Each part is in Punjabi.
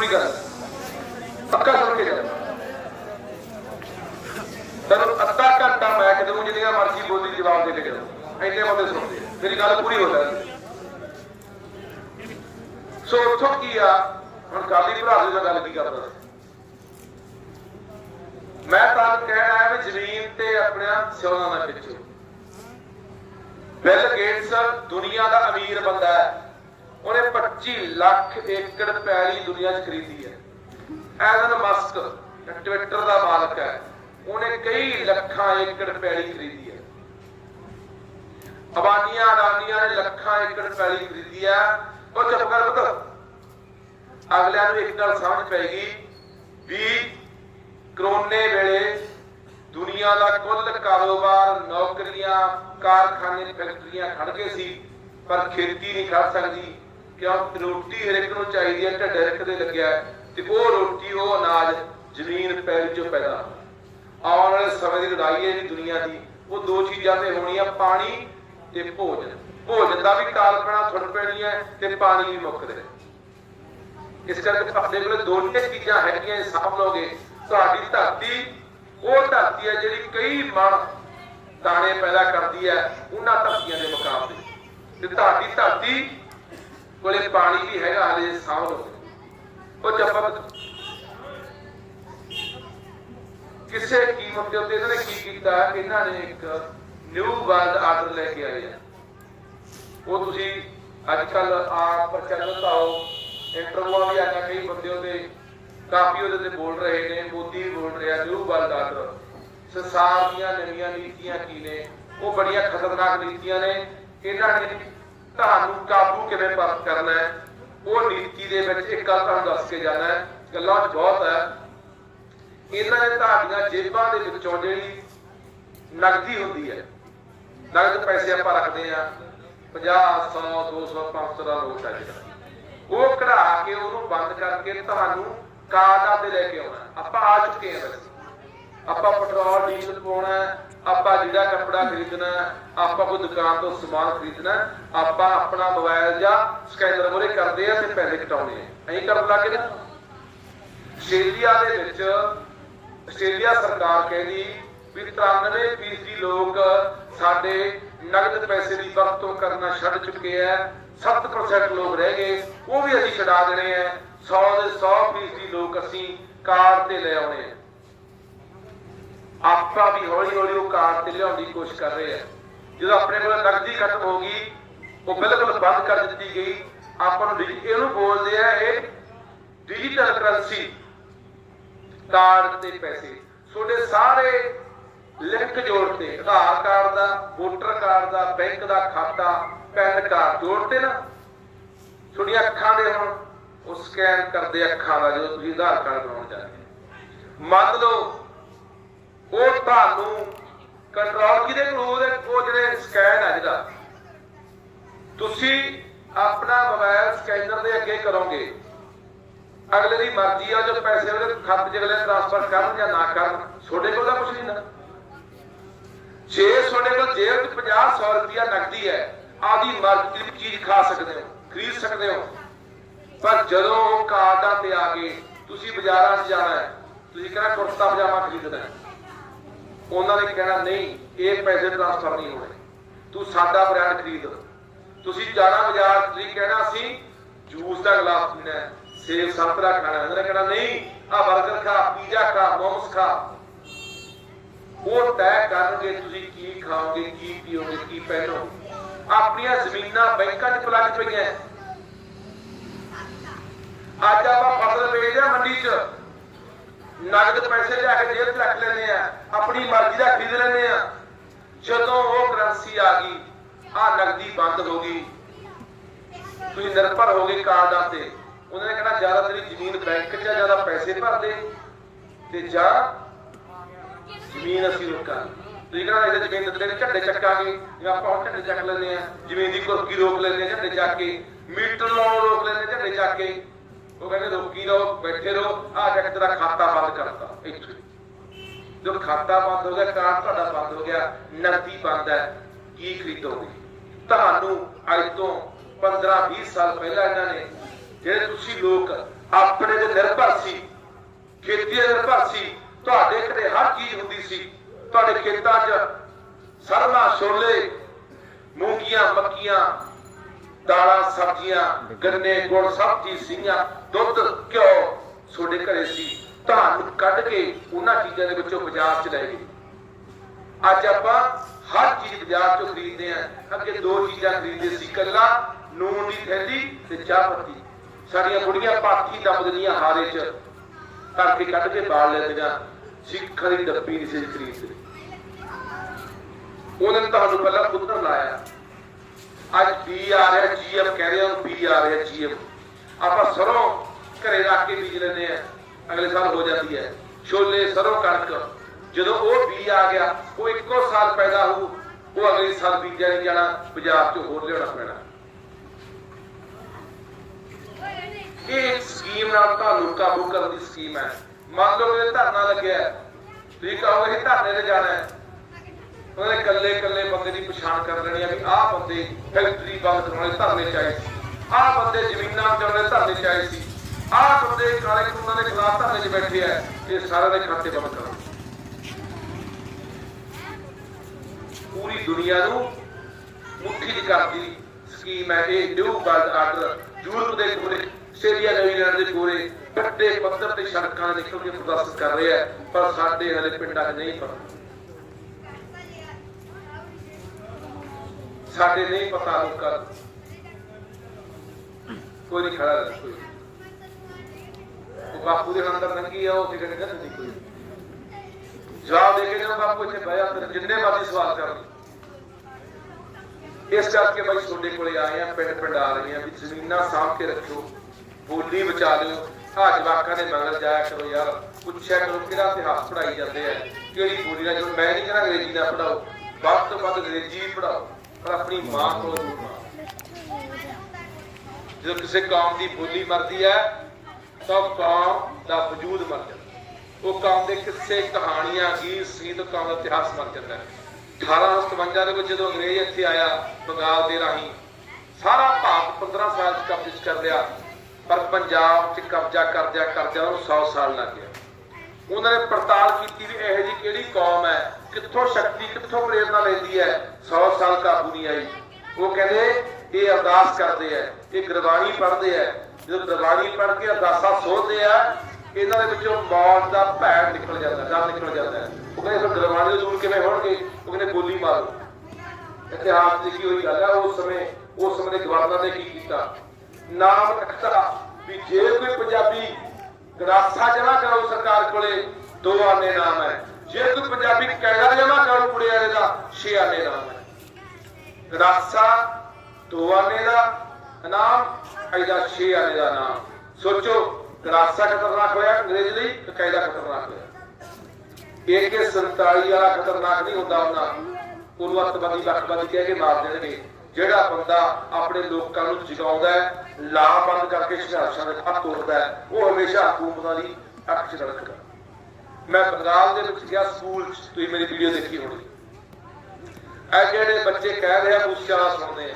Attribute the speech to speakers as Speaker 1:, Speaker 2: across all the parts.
Speaker 1: ਪੂਰੀ ਗੱਲ ਪੱਕਾ ਸੁਣ ਕੇ ਤੈਨੂੰ ਅੱਧਾ ਘੰਟਾ ਮੈਂ ਕਿ ਦਊਂ ਜਿੰਨੀਆਂ ਮਰਜ਼ੀ ਬੋਲੀ ਜਵਾਬ ਦੇ ਕੇ ਜਾਓ ਇੰਨੇ ਬੰਦੇ ਸੁਣਦੇ ਮੇਰੀ ਗੱਲ ਪੂਰੀ ਹੋ ਜਾਣੀ ਸੋ ਉੱਥੋਂ ਕੀ ਆ? ਹੁਣ ਕਾਲੀ ਭਰਾ ਦੀ ਗੱਲ ਕੀ ਕਰਦਾ ਮੈਂ ਤਾਂ ਕਹਿਣਾ ਹੈ ਵੀ ਜ਼ਮੀਨ ਤੇ ਆਪਣਾ ਸਿਉਣਾ ਨਾ ਪਿੱਛੇ। ਬਿਲ ਗੇਟਸ ਦੁਨੀਆ ਦਾ ਅਮੀਰ ਬੰਦਾ ਹੈ। ਉਹਨੇ 25 ਲੱਖ ਏਕੜ ਪੈਲੀ ਦੁਨੀਆ 'ਚ ਖਰੀਦੀ ਹੈ। ਐਲਨ ਮਸਕ ਟਵਿੱਟਰ ਦਾ ਮਾਲਕ ਹੈ, ਉਹਨੇ ਕਈ ਲੱਖਾਂ ਏਕੜ ਪੈਲੀ ਖਰੀਦੀ ਹੈ। ਅਬਾਨੀਆਂ, ਅਡਾਨੀਆਂ ਨੇ ਲੱਖਾਂ ਏਕੜ ਪੈਲੀ ਖਰੀਦੀ ਹੈ। ਉਹ ਚੁੱਪ ਕਰ ਪੁੱਤ। ਅਗਲਿਆਂ ਨੂੰ ਇੱਕ ਗੱਲ ਸਮਝ ਪਏਗੀ ਵੀ ਕਰੋਨੇ ਵੇਲੇ ਦੁਨੀਆ ਦਾ ਕੁੱਲ ਕਾਰੋਬਾਰ ਨੌਕਰੀਆਂ, ਕਾਰਖਾਨੇ, ਫੈਕਟਰੀਆਂ ਖੜ ਗਏ ਸੀ, ਪਰ ਖੇਤੀ ਨਹੀਂ ਖੜ ਸਕਦੀ। ਕਿਉਂ ਰੋਟੀ ਹਰ ਇੱਕ ਨੂੰ ਚਾਹੀਦੀ ਹੈ, ਢੱਡੇ ਰੱਖ ਲੱਗਿਆ ਤੇ ਉਹ ਰੋਟੀ, ਉਹ ਅਨਾਜ ਜ਼ਮੀਨ ਪੈਰ ਚੋਂ ਪੈਦਾ ਆਉਣ ਵਾਲੇ ਸਮੇਂ ਦੀ ਲੜਾਈ ਹੈ ਜੀ ਦੁਨੀਆ ਦੀ। ਉਹ ਦੋ ਚੀਜ਼ਾਂ ਤੇ ਹੋਣੀਆਂ, ਪਾਣੀ ਤੇ ਭੋਜਨ। ਭੋਜਨ ਦਾ ਵੀ ਕਾਲ ਪੈਣਾ, ਥੁੜ ਪੈਣੀ ਹੈ ਤੇ ਪਾਣੀ ਵੀ ਮੁੱਕਦੇ ਇਸ ਕਰਕੇ ਤੁਹਾਡੇ ਕੋਲ ਦੋਨੇ ਚੀਜ਼ਾਂ ਹੈਗੀਆਂ ਸਾਂਭ ਲਓਗੇ ਤੁਹਾਡੀ ਧਰਤੀ, ਉਹ ਧਰਤੀ ਹੈ ਜਿਹੜੀ ਕਈ ਮਣ ਦਾਣੇ ਪੈਦਾ ਕਰਦੀ ਹੈ, ਉਹਨਾਂ ਧਰਤੀਆਂ ਦੇ ਮੁਕਾਬਲੇ। ਤੇ ਤੁਹਾਡੀ ਧਰਤੀ ਕੋਲੇ ਪਾਣੀ ਵੀ ਹੈਗਾ ਹਲੇ ਸਾਂਭ ਲਓਗੇ ਉਹ ਜੱਪਾ ਕਿਸੇ ਕੀਮਤ ਦੇ ਉੱਤੇ ਇਹਨਾਂ ਨੇ ਕੀ ਕੀਤਾ? ਇਹਨਾਂ ਨੇ ਇੱਕ ਨਿਊ ਵਰਲਡ ਆਰਡਰ ਲੈ ਕੇ ਆਏ ਆ। ਉਹ ਤੁਸੀਂ ਅੱਜ ਕੱਲ ਆਪ ਪ੍ਰਚਲਿਤ ਆਓ ਇੰਟਰਵਿਊਆਂ ਵੀ ਆਇਆ ਕਈ ਬੰਦੇ ਉਹਦੇ ਕਾਫੀ ਉਹਦੇ ਤੇ ਬੋਲ ਰਹੇ ਨੇ, ਮੋਦੀ ਵੀ ਬੋਲ ਰਿਹਾ ਨਿਊ ਵਰਲਡ ਆਰਡਰ ਸੰਸਾਰ ਦੀਆਂ ਨਵੀਆਂ ਨੀਤੀਆਂ ਕੀ ਨੇ? ਉਹ ਬੜੀਆਂ ਖਤਰਨਾਕ ਨੀਤੀਆਂ ਨੇ। ਇਹਨਾਂ ਨੇ ਤੁਹਾਨੂੰ ਕਾਬੂ ਕਿਵੇਂ ਪ੍ਰਾਪਤ ਕਰਨਾ ਹੈ, ਉਹ ਨੀਤੀ ਦੇ ਵਿੱਚ ਇੱਕ ਗੱਲ ਤੁਹਾਨੂੰ ਦੱਸ ਕੇ ਜਾਣਾ ਹੈ। ਗੱਲਾਂ ਬਹੁਤ ਹੈ। ਇਹਨਾਂ ਨੇ ਤੁਹਾਡੀਆਂ ਜੇਬਾਂ ਦੇ ਵਿੱਚੋਂ ਜਿਹੜੀ ਨਗਦੀ ਹੁੰਦੀ ਹੈ ਨਗਦ ਪੈਸੇ ਆਪਾਂ ਰੱਖਦੇ ਆ 50 100 200 500 ਦਾ ਨੋਟ ਹੈ ਜਿਹੜਾ। ਉਹ ਕਢਾ ਕੇ ਉਹਨੂੰ ਬੰਦ ਕਰਕੇ ਤੁਹਾਨੂੰ ਕਾਰਡਾਂ ਤੇ ਲੈ ਕੇ ਆਉਣਾ ਆਪਾਂ ਆ ਚੁੱਕੇ ਹਾਂ ਆਪਾਂ ਪੈਟਰੋਲ ਡੀਜ਼ਲ ਆਪਾਂ ਜਿਹੜਾ ਕੱਪੜਾ ਖਰੀਦਣਾ ਆਪਾਂ ਕੋਈ ਦੁਕਾਨ ਤੋਂ ਸਮਾਨ ਖਰੀਦਣਾ ਆਪਾਂ ਆਪਣਾ ਮੋਬਾਈਲ ਜਾਂ ਸਕੈਨਰ ਮੋਰੇ ਕਰਦੇ ਆ ਤੇ ਪੈਸੇ ਕਟਾਉਣੇ ਆ ਐਂ ਕਰਨ ਲੱਗੇ ਨਾ? ਆਸਟ੍ਰੇਲੀਆ ਦੇ ਵਿੱਚ, ਆਸਟ੍ਰੇਲੀਆ ਸਰਕਾਰ ਕਹਿੰਦੀ ਵੀ 93% ਲੋਕ ਸਾਡੇ ਨਗਦ ਪੈਸੇ ਦੀ ਵਰਤੋਂ ਕਰਨਾ ਛੱਡ ਚੁੱਕੇ ਐ 7% ਲੋਕ ਰਹਿ ਗਏ, ਉਹ ਵੀ ਅਸੀਂ ਛਡਾ ਦੇਣੇ ਐ 100 ਦੇ 100% ਲੋਕ ਅਸੀਂ ਕਾਰ ਤੇ ਲੈ ਆਉਣੇ ਐ ਆਪਾਂ ਵੀ ਹੌਲੀ ਹੌਲੀ ਉਹ ਕਾਰ ਤੇ ਲਿਆਉਣ ਦੀ ਕੋਸ਼ਿਸ਼ ਕਰ ਰਹੇ ਆ। ਜਦੋਂ ਆਪਣੇ ਕੋਲ ਨਗਦੀ ਖਤਮ ਹੋ ਗਈ, ਉਹ ਬਿਲਕੁਲ ਬੰਦ ਕਰ ਦਿੱਤੀ ਗਈ। ਆਪਾਂ ਨੂੰ ਇਹਨੂੰ ਬੋਲਦੇ ਆ ਇਹ ਡਿਜੀਟਲ ਕਰੰਸੀ ਕਾਰਡ ਤੇ ਪੈਸੇ। ਤੁਹਾਡੇ ਸਾਰੇ ਲਿੰਕ ਜੋੜਤੇ ਆਧਾਰ ਕਾਰਡ ਦਾ, ਵੋਟਰ ਕਾਰਡ ਦਾ, ਬੈਂਕ ਦਾ ਖਾਤਾ, ਪੈਨ ਕਾਰਡ ਜੋੜਤੇ ਨਾ। ਤੁਹਾਡੀਆਂ ਅੱਖਾਂ ਦੇ ਹੁਣ ਉਹ ਸਕੈਨ ਕਰਦੇ ਅੱਖਾਂ ਦਾ, ਜਦੋਂ ਤੁਸੀਂ ਆਧਾਰ ਕਾਰਡ ਬਣਾਉਣ ਜਾਂਦੇ ਹੋ। ਮੰਨ ਲਓ ਉਹ ਤੁਹਾਨੂੰ ਕੰਟਰੋਲ ਕਿਹਦੇ ਕੋਲ? ਉਹਦੇ ਉਹ ਜਿਹੜੇ ਸਕੈਨ ਹੈ ਜਿਹੜਾ ਤੁਸੀਂ ਆਪਣਾ ਮੋਬਾਈਲ ਸਕੈਨਰ ਦੇ ਅੱਗੇ ਕਰੋਗੇ। ਅਗਲੇ ਦੀ ਮਰਜ਼ੀ ਆ, ਜੋ ਪੈਸੇ ਉਹਦੇ ਖਾਤੇ 'ਚ ਅਗਲੇ ਟ੍ਰਾਂਸਫਰ ਕਰਨ ਜਾਂ ਨਾ ਕਰਨ। ਤੁਹਾਡੇ ਕੋਲ ਤਾਂ ਕੁਝ ਨਹੀਂ ਨਾ। ਜੇ ਤੁਹਾਡੇ ਕੋਲ ਜੇਬ 'ਚ 50 100 ਰੁਪਿਆ ਨਕਦੀ ਹੈ ਆਦੀ ਮਰਜ਼ੀ ਦੀ ਚੀਜ਼ ਖਾ ਸਕਦੇ ਹੋ, ਖਰੀਦ ਸਕਦੇ ਹੋ। ਪਰ ਜਦੋਂ ਉਹ ਕਾਰਡਾਂ ਤੇ ਆ ਗਏ ਤੁਸੀਂ ਬਾਜ਼ਾਰਾਂ 'ਚ ਜਾਣਾ ਹੈ, ਤੁਸੀਂ ਕਹਿੰਦਾ ਕੁਰਤਾ ਪਜਾਮਾ ਖਰੀਦਣਾ ਹੈ? ਉਹਨਾਂ ਨੇ ਕਹਿਣਾ, ਨਹੀਂ, ਇਹ ਪੈਸੇ ਟ੍ਰਾਂਸਫਰ ਨਹੀਂ ਹੋਣੇ। ਤੂੰ ਸਾਡਾ ਬ੍ਰਾਂਡ ਖਰੀਦ। ਤੁਸੀਂ ਜਾਣਾ ਬਾਜ਼ਾਰ, ਤੁਸੀਂ ਕਹਿਣਾ ਅਸੀਂ ਜੂਸ ਦਾ ਗਲਾਸ ਪੀਣਾ ਹੈ, ਸੇਬ ਸੰਤਰਾ ਖਾਣਾ ਉਹਨਾਂ ਨੇ ਕਹਿਣਾ, ਨਹੀਂ ਆ 버ਗਰ ਖਾ, ਪੀਜ਼ਾ ਖਾ, ਮੋਮਸ ਖਾ। ਉਹ ਤੈਅ ਕਰਨਗੇ, ਤੁਸੀਂ ਕੀ ਖਾਓਗੇ, ਕੀ ਪੀਓਗੇ, ਕੀ ਪਹਿਨੋਗੇ? ਆਪਣੀਆਂ ਜ਼ਮੀਨਾਂ ਬੈਂਕਾਂ 'ਚ ਪਲੱਗ ਪਈਆਂ। ਅੱਜ ਆਪਾਂ ਫਸਲ ਵੇਚਦੇ ਮੰਡੀ 'ਚ। ਨਗਦ ਪੈਸੇ ਲਿਆ ਕੇ ਜੇਬ 'ਚ ਰੱਖ ਲੈਂਦੇ ਆ, ਆਪਣੀ ਮਰਜ਼ੀ ਦਾ ਖਰੀਦ ਲੈਂਦੇ ਆ। ਜਦੋਂ ਉਹ ਕਰੰਸੀ ਆ ਗਈ ਆ ਨਗਦੀ ਬੰਦ ਹੋ ਗਈ। ਤੁਸੀਂ ਨਿਰਭਰ ਹੋ ਗਏ ਕਾਰਡਾਂ ਤੇ। ਉਹਨਾਂ ਨੇ ਕਹਿਣਾ ਜ਼ਿਆਦਾ ਤੇਰੀ ਜ਼ਮੀਨ ਬੈਂਕ 'ਚ ਜ਼ਿਆਦਾ ਪੈਸੇ ਭਰ ਦੇ। ਤੇ ਜਾਂ, ਜ਼ਮੀਨ ਅਸੀਂ ਰੋਕਾਂ ਤੁਸੀਂ ਕਹਿੰਦਾ ਇਹਦੇ ਜ਼ਮੀਨ ਦੇ ਝੰਡੇ ਚੱਕਾਂਗੇ? ਜਾਂ ਆਪਾਂ ਹੁਣ ਝੰਡੇ ਚੱਕ ਲੈਂਦੇ ਆ। ਜ਼ਮੀਨ ਦੀ ਕੁਰਕੀ ਰੋਕ ਲੈਂਦੇ ਆ, ਝੰਡੇ ਚੱਕ ਕੇ। ਮੀਟਰ ਲਾਉਣ ਰੋਕ ਲੈਂਦੇ ਆ, ਝੰਡੇ ਚੱਕ ਕੇ। ਉਹ ਕਹਿੰਦੇ ਰੋਕੀ ਰਹੋ? ਬੈਠੇ ਰਹੋ। ਆ ਜਾ ਕੇ ਖਾਤਾ ਬੰਦ ਕਰਤਾ। ਇੱਥੇ। ਜਦੋਂ ਖਾਤਾ ਬੰਦ ਹੋ ਗਿਆ, ਕਾਰਡ ਤੁਹਾਡਾ ਬੰਦ ਹੋ ਗਿਆ, ਨਕਦੀ ਬੰਦ ਹੈ। ਕੀ ਖਰੀਦੋਗੇ? ਤੁਹਾਨੂੰ ਅੱਜ ਤੋਂ 15 20 ਸਾਲ ਪਹਿਲਾਂ ਇਹਨਾਂ ਨੇ, ਜਿਹੜੇ ਤੁਸੀਂ ਲੋਕ ਆਪਣੇ ਤੇ ਨਿਰਭਰ ਸੀ, ਖੇਤੀ ਤੇ ਨਿਰਭਰ ਸੀ, ਤੁਹਾਡੇ ਘਰੇ ਹਰ ਚੀਜ਼ ਹੁੰਦੀ ਸੀ। ਤੁਹਾਡੇ ਖੇਤਾਂ 'ਚ ਸਰਮਾ ਛੋਲੇ, ਮੂੰਗੀਆਂ, ਮੱਕੀਆਂ ਦਾਲਾਂ ਸਬਜ਼ੀਆਂ ਗੰਨੇ ਗੁੜ ਸਭ ਚੀਜ਼ ਸੀਗੀਆਂ ਦੁੱਧ, ਘਿਓ ਤੁਹਾਡੇ ਘਰੇ ਸੀ। ਤੁਹਾਨੂੰ ਕੱਢ ਕੇ ਉਹਨਾਂ ਚੀਜ਼ਾਂ ਦੇ ਵਿੱਚੋਂ ਬਾਜ਼ਾਰ 'ਚ ਲੈ ਗਏ। ਅੱਜ ਆਪਾਂ ਹਰ ਚੀਜ਼ ਬਾਜ਼ਾਰ 'ਚੋਂ ਖਰੀਦਦੇ ਆਂ ਅੱਗੇ ਦੋ ਚੀਜ਼ਾਂ ਖਰੀਦਦੇ ਸੀ, ਕੱਲਾ ਨੂਨ ਦੀ ਥੈਲੀ ਤੇ ਚਾਹ ਪੱਤੀ। ਸਾਡੀਆਂ ਬੁੜੀਆਂ ਪਾਥੀ ਦੱਬਦੀਆਂ ਹਾਰੇ 'ਚ। ਕਰਕੇ ਕੱਢ ਕੇ ਬਾਲ ਲੈਂਦੀਆਂ ਸਿੱਖਾਂ ਦੀ ਡੱਬੀ ਨਹੀਂ ਸੀ ਖਰੀਦਦੇ। ਉਹਨਾਂ ਨੇ ਤੁਹਾਨੂੰ ਪਹਿਲਾਂ ਪੁੱਤਰ ਲਾਇਆ। ਅੱਜ ਬੀ ਆ ਰਿਹਾ ਜੀਐਮ ਕਹਿ ਰਹੇ ਹਾਂ ਬੀ ਆ ਰਿਹਾ ਜੀਐਮ ਆਪਾਂ ਸਰੋਂ ਘਰੇ ਰੱਖ ਕੇ ਬੀਜ ਲੈਂਦੇ ਆ, ਅਗਲੇ ਸਾਲ ਹੋ ਜਾਂਦੀ ਹੈ। ਛੋਲੇ, ਸਰੋਂ, ਕਣਕ, ਜਦੋਂ ਉਹ ਬੀ ਆ ਗਿਆ, ਉਹ ਇੱਕੋ ਸਾਲ ਪੈਦਾ ਹੋਊ, ਉਹ ਅਗਲੇ ਸਾਲ ਬੀਜਿਆ ਨਹੀਂ ਜਾਣਾ, ਬਾਜ਼ਾਰ ਚ ਹੋਰ ਲਿਆਉਣਾ ਪੈਣਾ। ਇਹ ਸਕੀਮ ਨਾਲ ਤੁਹਾਨੂੰ ਕਾਬੂ ਕਰਨ ਦੀ ਸਕੀਮ ਹੈ। ਮੰਨ ਲਓ ਕਿ ਧਰਨਾ ਲੱਗਿਆ ਹੈ। ਤੁਸੀਂ ਕਹੋਗੇ ਧਰਨੇ ਤੇ ਜਾਣਾ ਹੈ। ਉਹਨੇ ਕੱਲੇ ਕੱਲੇ ਬੰਦੇ ਦੀ ਪਛਾਣ ਕਰ ਲੈਣੀ ਆ ਵੀ ਆਹ ਬੰਦੇ ਫੈਕਟਰੀ ਬੰਦ ਕਰਾਉਣੇ ਧਰਨੇ ਚਾਹੀ ਆਹ ਬੰਦੇ ਜ਼ਮੀਨਾਂ ਚਾਉਣੇ ਧਰਨੇ ਚਾਹੀ ਸੀ। ਆਹ ਬੰਦੇ ਕਾਲੇ ਕਾਨੂੰਨਾਂ ਦੇ ਖਿਲਾਫ ਧਰਨੇ 'ਚ ਬੈਠੇ ਆ। ਇਹ ਸਾਰਿਆਂ ਦੇ ਖਾਤੇ ਬੰਦ ਕਰੋ ਪੂਰੀ ਦੁਨੀਆ ਨੂੰ ਮੁੱਠੀ 'ਚ ਕਰਦੀ ਸਕੀਮ ਹੈ ਇਹ ਨਿਊ ਵਰਲਡ ਆਰਡਰ ਯੂਰਪ ਦੇ ਪੂਰੇ ਆਸਟ੍ਰੇਲੀਆ ਨਿਊਜ਼ੀਲੈਂਡ ਦੇ ਪੂਰੇ ਵੱਡੇ ਪੱਧਰ ਤੇ ਸੜਕਾਂ 'ਤੇ ਨਿਕਲ ਕੇ ਪ੍ਰਦਰਸ਼ਨ ਕਰ ਰਿਹਾ ਪਰ ਸਾਡੇ ਹਲੇ ਪਿੰਡਾਂ 'ਚ ਨਹੀਂ ਪਤਾ। ਸਾਡੇ ਨਹੀਂ ਪਤਾ ਲੋਕਾਂ ਨੂੰ। ਕੋਈ ਨਹੀਂ ਖੜਾ ਕੋਈ ਉਹ ਬਾਪੂ ਦੇ ਅੰਦਰ ਨੰਗੀ ਆ, ਉਹ ਕਿਹੜੇ ਕਹਿੰਦੇ ਨਹੀਂ ਕੋਈ ਜਵਾਬ ਦੇ ਕੇ ਜਦੋਂ ਬਾਪੂ ਇੱਥੇ ਬਹਿ ਜਾ ਜਿੰਨੇ ਮਰਜ਼ੀ ਸਵਾਲ ਕਰਨ ਇਸ ਕਰਕੇ ਬਾਈ ਤੁਹਾਡੇ ਕੋਲੇ ਆਏ ਆ, ਪਿੰਡ ਪਿੰਡ ਆ ਰਹੇ ਆ ਵੀ ਜ਼ਮੀਨਾਂ ਸਾਂਭ ਕੇ ਰੱਖਿਓ, ਬੋਲੀ ਬਚਾ ਲਿਓ। ਆ ਜਵਾਕਾਂ ਦੇ ਮਗਰ ਜਾਇਆ ਕਰੋ ਯਾਰ, ਪੁੱਛਿਆ ਕਰੋ ਕਿਹੜਾ ਇਤਿਹਾਸ ਪੜਾਈ ਜਾਂਦੇ ਆ, ਕਿਹੜੀ ਬੋਲੀ ਨਾਲ ਜਦੋਂ ਮੈਂ ਨਹੀਂ ਕਹਿੰਦਾ ਅੰਗਰੇਜ਼ੀ ਨਾਲ ਪੜਾਓ ਵੱਧ ਤੋਂ ਵੱਧ ਅੰਗਰੇਜ਼ੀ ਪੜਾਓ ਪਰ ਆਪਣੀ ਮਾਂ ਕੋਲੋਂ ਦੂਰ ਨਾ ਜਦੋਂ ਕਿਸੇ ਕੌਮ ਦੀ ਬੋਲੀ ਮਰਦੀ ਹੈ ਤਾਂ ਕੌਮ ਦਾ ਵਜੂਦ ਮਰ ਜਾਂਦਾ। ਉਹ ਕੌਮ ਦੇ ਕਿੱਸੇ ਕਹਾਣੀਆਂ, ਗੀਤ, ਸੰਗੀਤ ਕੌਮ ਦਾ ਇਤਿਹਾਸ ਮਰ ਜਾਂਦਾ ਹੈ। 1857 ਦੇ ਵਿੱਚ ਜਦੋਂ ਅੰਗਰੇਜ਼ ਇੱਥੇ ਆਇਆ, ਬੰਗਾਲ ਦੇ ਰਾਹੀਂ, ਸਾਰਾ ਭਾਰਤ 15 ਸਾਲ ਚ ਕਬਜ਼ੇ 'ਚ ਕਰ ਲਿਆ। ਪਰ ਪੰਜਾਬ 'ਚ ਕਬਜ਼ਾ ਕਰਦਿਆਂ ਕਰਦਿਆਂ ਉਹਨੂੰ 100 ਸਾਲ ਲੱਗ ਗਿਆ ਉਹਨਾਂ ਨੇ ਪੜਤਾਲ ਕੀਤੀ ਵੀ ਇਹੋ ਜੀ ਕਿਹੜੀ ਕੌਮ ਹੈ ਕਿੱਥੋਂ ਸ਼ਕਤੀ ਕਿੱਥੋਂ ਪ੍ਰੇਰਣਾ ਲੈਂਦੀ ਹੈ 100 ਸਾਲ ਕਾਬੂ ਨਹੀਂ ਆਈ। ਉਹ ਕਹਿੰਦੇ, ਇਹ ਅਰਦਾਸ ਕਰਦੇ ਆ ਇਹ ਗੁਰਬਾਣੀ ਪੜ੍ਹਦੇ ਆ ਜਦੋਂ ਗੁਰਬਾਣੀ ਪੜ੍ਹ ਕੇ ਅਰਦਾਸਾਂ ਸੋਧਦੇ ਆ, ਇਹਨਾਂ ਦੇ ਵਿੱਚੋਂ ਮੌਤ ਦਾ ਭੈਣ ਨਿਕਲ ਜਾਂਦਾ, ਡਰ ਨਿਕਲ ਜਾਂਦਾ ਉਹ ਕਹਿੰਦੇ, ਫਿਰ ਗੁਰਬਾਣੀ ਦੇ ਦੂਰ ਕਿਵੇਂ ਹੋਣਗੇ? ਉਹ ਕਹਿੰਦੇ ਗੋਲੀ ਮਾਰੋ। ਇਤਿਹਾਸ ਦੀ ਕੀ ਹੋਈ ਗੱਲ ਹੈ? ਉਸ ਸਮੇਂ ਉਸ ਸਮੇਂ ਦੇ ਗਵਰਨਰ ਨੇ ਕੀ ਕੀਤਾ? ਨਾਮ ਰੱਖਤਾ ਵੀ ਜੇ ਕੋਈ ਪੰਜਾਬੀ ਗਰਾਸਾ ਜਮਾ ਕਰਾਉ ਸਰਕਾਰ ਕੋਲੇ ਦੋ ਆਨੇ ਨਾਮ ਹੈ। ਜੇ ਕੋਈ ਪੰਜਾਬੀ ਕੈਦਾ ਜਮਾ ਕਰਾਉ ਕੁੜੇ ਦਾ, ਛੇ ਆਨੇ ਨਾਮ ਹੈ ਦਾ ਨਾਮ ਇਹਦਾ ਛੇ ਦਾ ਨਾਮ ਸੋਚੋ ਗਰਾਸਾ ਖਤਰਨਾਕ ਹੋਇਆ ਅੰਗਰੇਜ਼ ਲਈ ਤੇ ਖਤਰਨਾਕ ਹੋਇਆ। ਇੱਕ 47 ਵਾਲਾ ਖਤਰਨਾਕ ਨਹੀਂ ਹੁੰਦਾ ਉਹਨਾਂ, ਉਹਨੂੰ ਅੱਤਵਾਦੀ ਵੱਖਵਾਦੀ ਕਹਿ ਕੇ ਮਾਰ ਦੇਣਗੇ। ਜਿਹੜਾ ਬੰਦਾ ਆਪਣੇ ਲੋਕਾਂ ਨੂੰ ਜਗਾਉਂਦਾ ਹੈ ਲਾਮਬੰਦ ਕਰਕੇ ਸੰਘਰਸ਼ਾਂ ਦੇ ਹੱਥ ਤੋੜਦਾ ਹੈ, ਉਹ ਹਮੇਸ਼ਾ ਹਕੂਮਤਾਂ ਦੀ ਅੱਖ 'ਚ ਰੜਕਦਾ ਮੈਂ ਬੰਗਾਲ ਦੇ ਵਿੱਚ ਗਿਆ, ਸਕੂਲ 'ਚ। ਤੁਸੀਂ ਮੇਰੀ ਵੀਡੀਓ ਦੇਖੀ ਹੋਣੀ। ਇਹ ਜਿਹੜੇ ਬੱਚੇ ਕਹਿ ਰਹੇ ਆ, ਮੂਸੇ ਸੁਣਦੇ ਆ।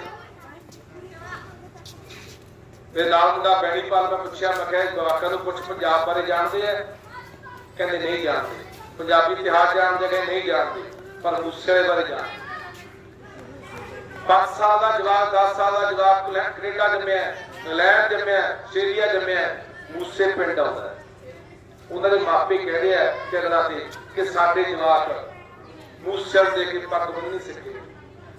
Speaker 1: ਤੇ ਨਾਲ ਮੁੰਡਾ ਬੈਣੀਪਾਲ ਮੈਂ ਪੁੱਛਿਆ, ਮੈਂ ਕਿਹਾ, ਜਵਾਕਾਂ ਨੂੰ ਕੁਝ ਪੰਜਾਬ ਬਾਰੇ ਜਾਣਦੇ ਆ? ਕਹਿੰਦੇ, ਨਹੀਂ ਜਾਣਦੇ। ਪੰਜਾਬੀ ਇਤਿਹਾਸ ਜਾਣਦੇ ਕਹਿੰਦੇ, ਨਹੀਂ ਜਾਣਦੇ। ਪਰ ਮੂਸੇਵਾਲੇ ਬਾਰੇ ਜਾਣਦੇ। 5 ਸਾਲ ਦਾ ਜਵਾਕ 10 ਸਾਲ ਦਾ ਜਵਾਕ ਕਲੈ- ਕੈਨੇਡਾ ਜੰਮਿਆ, ਇੰਗਲੈਂਡ ਜੰਮਿਆ, ਆਸਟ੍ਰੇਲੀਆ ਜੰਮਿਆ। ਮੂਸੇ ਪਿੰਡ ਆਉਂਦਾ ਉਹਨਾਂ ਦੇ ਮਾਪੇ ਕਹਿੰਦੇ ਆ ਚਗੜਾ ਤੇ ਕਿ ਸਾਡੇ ਜਵਾਕ ਮੂਸਲ ਦੇ ਕੇ ਪੱਗ ਬੰਨ੍ਹਣੀ ਸਿੱਖੇ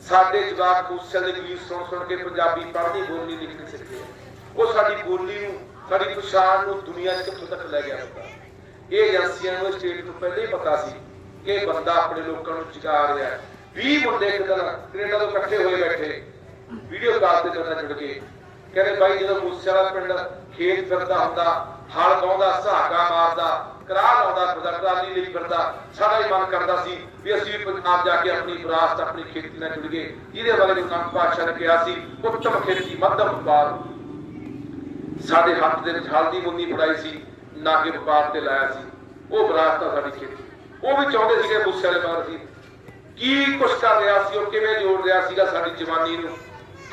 Speaker 1: ਸਾਡੇ ਜਵਾਕ ਮੂਸਲ ਦੇ ਗੀਤ ਸੁਣ ਸੁਣ ਕੇ ਪੰਜਾਬੀ ਪੜ੍ਹਨੀ ਬੋਲਣੀ ਲਿਖਣੀ ਸਿੱਖੇ ਉਹ ਸਾਡੀ ਬੋਲੀ ਨੂੰ, ਸਾਡੀ ਪਛਾਣ ਨੂੰ ਦੁਨੀਆ 'ਚ ਕਿੱਥੋਂ ਤੱਕ ਲੈ ਗਿਆ ਹੁੰਦਾ? ਇਹ ਏਜੰਸੀਆਂ ਨੂੰ ਸਟੇਟ ਨੂੰ ਪਹਿਲਾਂ ਹੀ ਪਤਾ ਸੀ ਕਿ ਇਹ ਬੰਦਾ ਆਪਣੇ ਲੋਕਾਂ ਨੂੰ ਜਗਾ ਰਿਹਾ ਹੈ। 20 ਮੁੰਡੇ ਇੱਕ ਦਿਨ ਕੈਨੇਡਾ ਤੋਂ ਇਕੱਠੇ ਹੋਏ ਬੈਠੇ, ਵੀਡੀਓ ਕਾਲ ਤੇ ਜੁੜ ਕੇ ਕਹਿੰਦੇ ਬਾਈ ਜਦੋਂ ਮੂਸੇ ਵਾਲਾ ਪਿੰਡ ਖੇਤ ਫਿਰਦਾ ਹੁੰਦਾ ਹਲ ਗਾਉਂਦਾ, ਸੁਹਾਗਾ ਮਾਰਦਾ ਕਰਾਹ ਲਾਉਂਦਾ ਫਿਰਦਾ ਲਈ ਫਿਰਦਾ ਸਾਡਾ ਹੀ ਮਨ ਕਰਦਾ ਸੀ ਵੀ ਅਸੀਂ ਵੀ ਪੰਜਾਬ ਜਾ ਕੇ ਆਪਣੀ ਵਿਰਾਸਤ, ਆਪਣੀ ਖੇਤੀ ਨਾਲ ਜੁੜ ਗਏ। ਇਹਦੇ ਬਾਰੇ ਗੁਰੂ ਪਾਤਸ਼ਾਹ ਨੇ ਕਿਹਾ ਸੀ, ਉੱਤਮ ਖੇਤੀ, ਮੱਧਮ ਵਪਾਰ ਸਾਡੇ ਹੱਥ ਦੇ ਵਿੱਚ ਹਲਦੀ ਮੁੰਨੀ ਫੜਾਈ ਸੀ ਨਾ ਕਿ ਵਪਾਰ ਤੇ ਲਾਇਆ ਸੀ। ਉਹ ਵਿਰਾਸਤ ਆ ਸਾਡੀ ਖੇਤੀ। ਉਹ ਵੀ ਚਾਹੁੰਦੇ ਸੀਗੇ ਮੂਸੇ ਵਾਲੇ ਬਾਰੇ ਸੀ। ਕੀ ਕੁਛ ਕਰ ਰਿਹਾ ਸੀ, ਉਹ ਕਿਵੇਂ ਜੋੜ ਰਿਹਾ ਸੀਗਾ ਸਾਡੀ ਜਵਾਨੀ ਨੂੰ?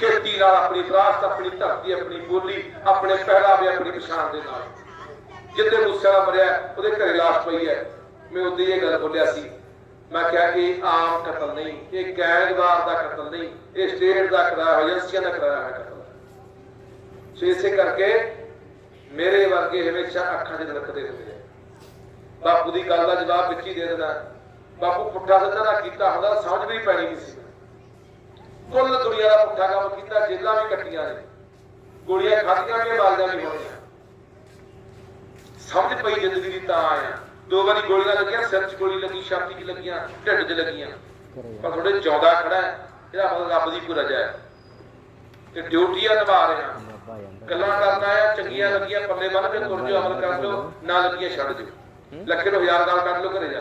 Speaker 1: ਖੇਤੀ ਨਾਲ ਆਪਣੀ ਵਿਰਾਸਤ, ਆਪਣੀ ਧਰਤੀ, ਆਪਣੀ ਬੋਲੀ, ਆਪਣੇ ਪਹਿਰਾਵੇ, ਆਪਣੀ ਪਛਾਣ ਦੇ ਨਾਲ। ਜਿੱਥੇ ਮੂਸੇਵਾਲਾ ਮਰਿਆ, ਉਹਦੇ ਘਰੇ ਲਾਸ਼ ਪਈ ਹੈ। ਮੈਂ ਉਹਦੀ ਇਹ ਗੱਲ ਬੋਲਿਆ ਸੀ। ਮੈਂ ਕਿਹਾ, ਇਹ ਆਮ ਕਤਲ ਨਹੀਂ, ਇਹ ਗੈਂਗਵਾਰ ਦਾ ਕਤਲ ਨਹੀਂ, ਇਹ ਸਟੇਟ ਦਾ ਕਰਾਇਆ ਹੋਇਆ, ਏਜੰਸੀਆਂ ਦਾ ਕਰਾਇਆ ਹੋਇਆ ਕਤਲ। ਸੋ ਇਸੇ ਕਰਕੇ ਮੇਰੇ ਵਰਗੇ ਹਮੇਸ਼ਾ ਅੱਖਾਂ 'ਚ ਰੱਖਦੇ ਹੁੰਦੇ ਆ। ਬਾਪੂ ਦੀ ਗੱਲ ਦਾ ਜਵਾਬ ਵਿੱਚ ਹੀ ਦੇ ਦਿੰਦਾ। ਬਾਪੂ ਪੁੱਠਾ ਸਿੱਧਾ ਦਾ ਕੀਤਾ ਹੁੰਦਾ, ਸਮਝ ਵੀ ਪੈਣੀ ਨਹੀਂ ਸੀ। ਕੁੱਲ ਦੁਨੀਆ ਦਾ ਪੁੱਠਾ ਕੰਮ ਕੀਤਾ, ਜੇਲਾਂ ਵੀ ਕੱਟੀਆਂ ਨੇ। ਗੋਲੀਆਂ ਖਾਧੀਆਂ ਵੀ ਮਾਰਦਾ ਵੀ ਹੋਣੀਆਂ। ਸਮਝ ਪਈ ਜ਼ਿੰਦਗੀ ਦੀ ਤਾਂ ਆਇਆ। ਦੋ ਵਾਰੀ ਗੋਲੀਆਂ ਲੱਗੀਆਂ ਸਿਰ 'ਚ ਗੋਲੀ ਲੱਗੀ ਛਾਤੀ 'ਚ ਲੱਗੀਆਂ ਢਿੱਡ 'ਚ ਲੱਗੀਆਂ। ਪਰ ਥੋੜੇ ਜਿਉਂਦਾ ਖੜਾ ਹੈ ਇਹਦਾ ਮਤਲਬ ਰੱਬ ਦੀ ਕੋਈ ਰਜਾ ਹੈ। ਤੇ ਡਿਊਟੀਆਂ ਨਿਭਾ ਰਹੇ। ਹਾਂ ਗੱਲਾਂ ਕਰਨਾ ਆ ਚੰਗੀਆਂ ਲੱਗੀਆਂ ਪੱਲੇ ਬੰਨ ਕੇ ਤੁਰ ਜਾਓ ਅਮਲ ਕਰ ਲਓ ਨਾ ਲੱਗੀਆਂ ਛੱਡ ਦਿਓ ਲੱਖੇ ਨੂੰ ਹਜ਼ਾਰ ਗੱਲ ਕੱਢ ਲਓ ਘਰੇ ਜਾ।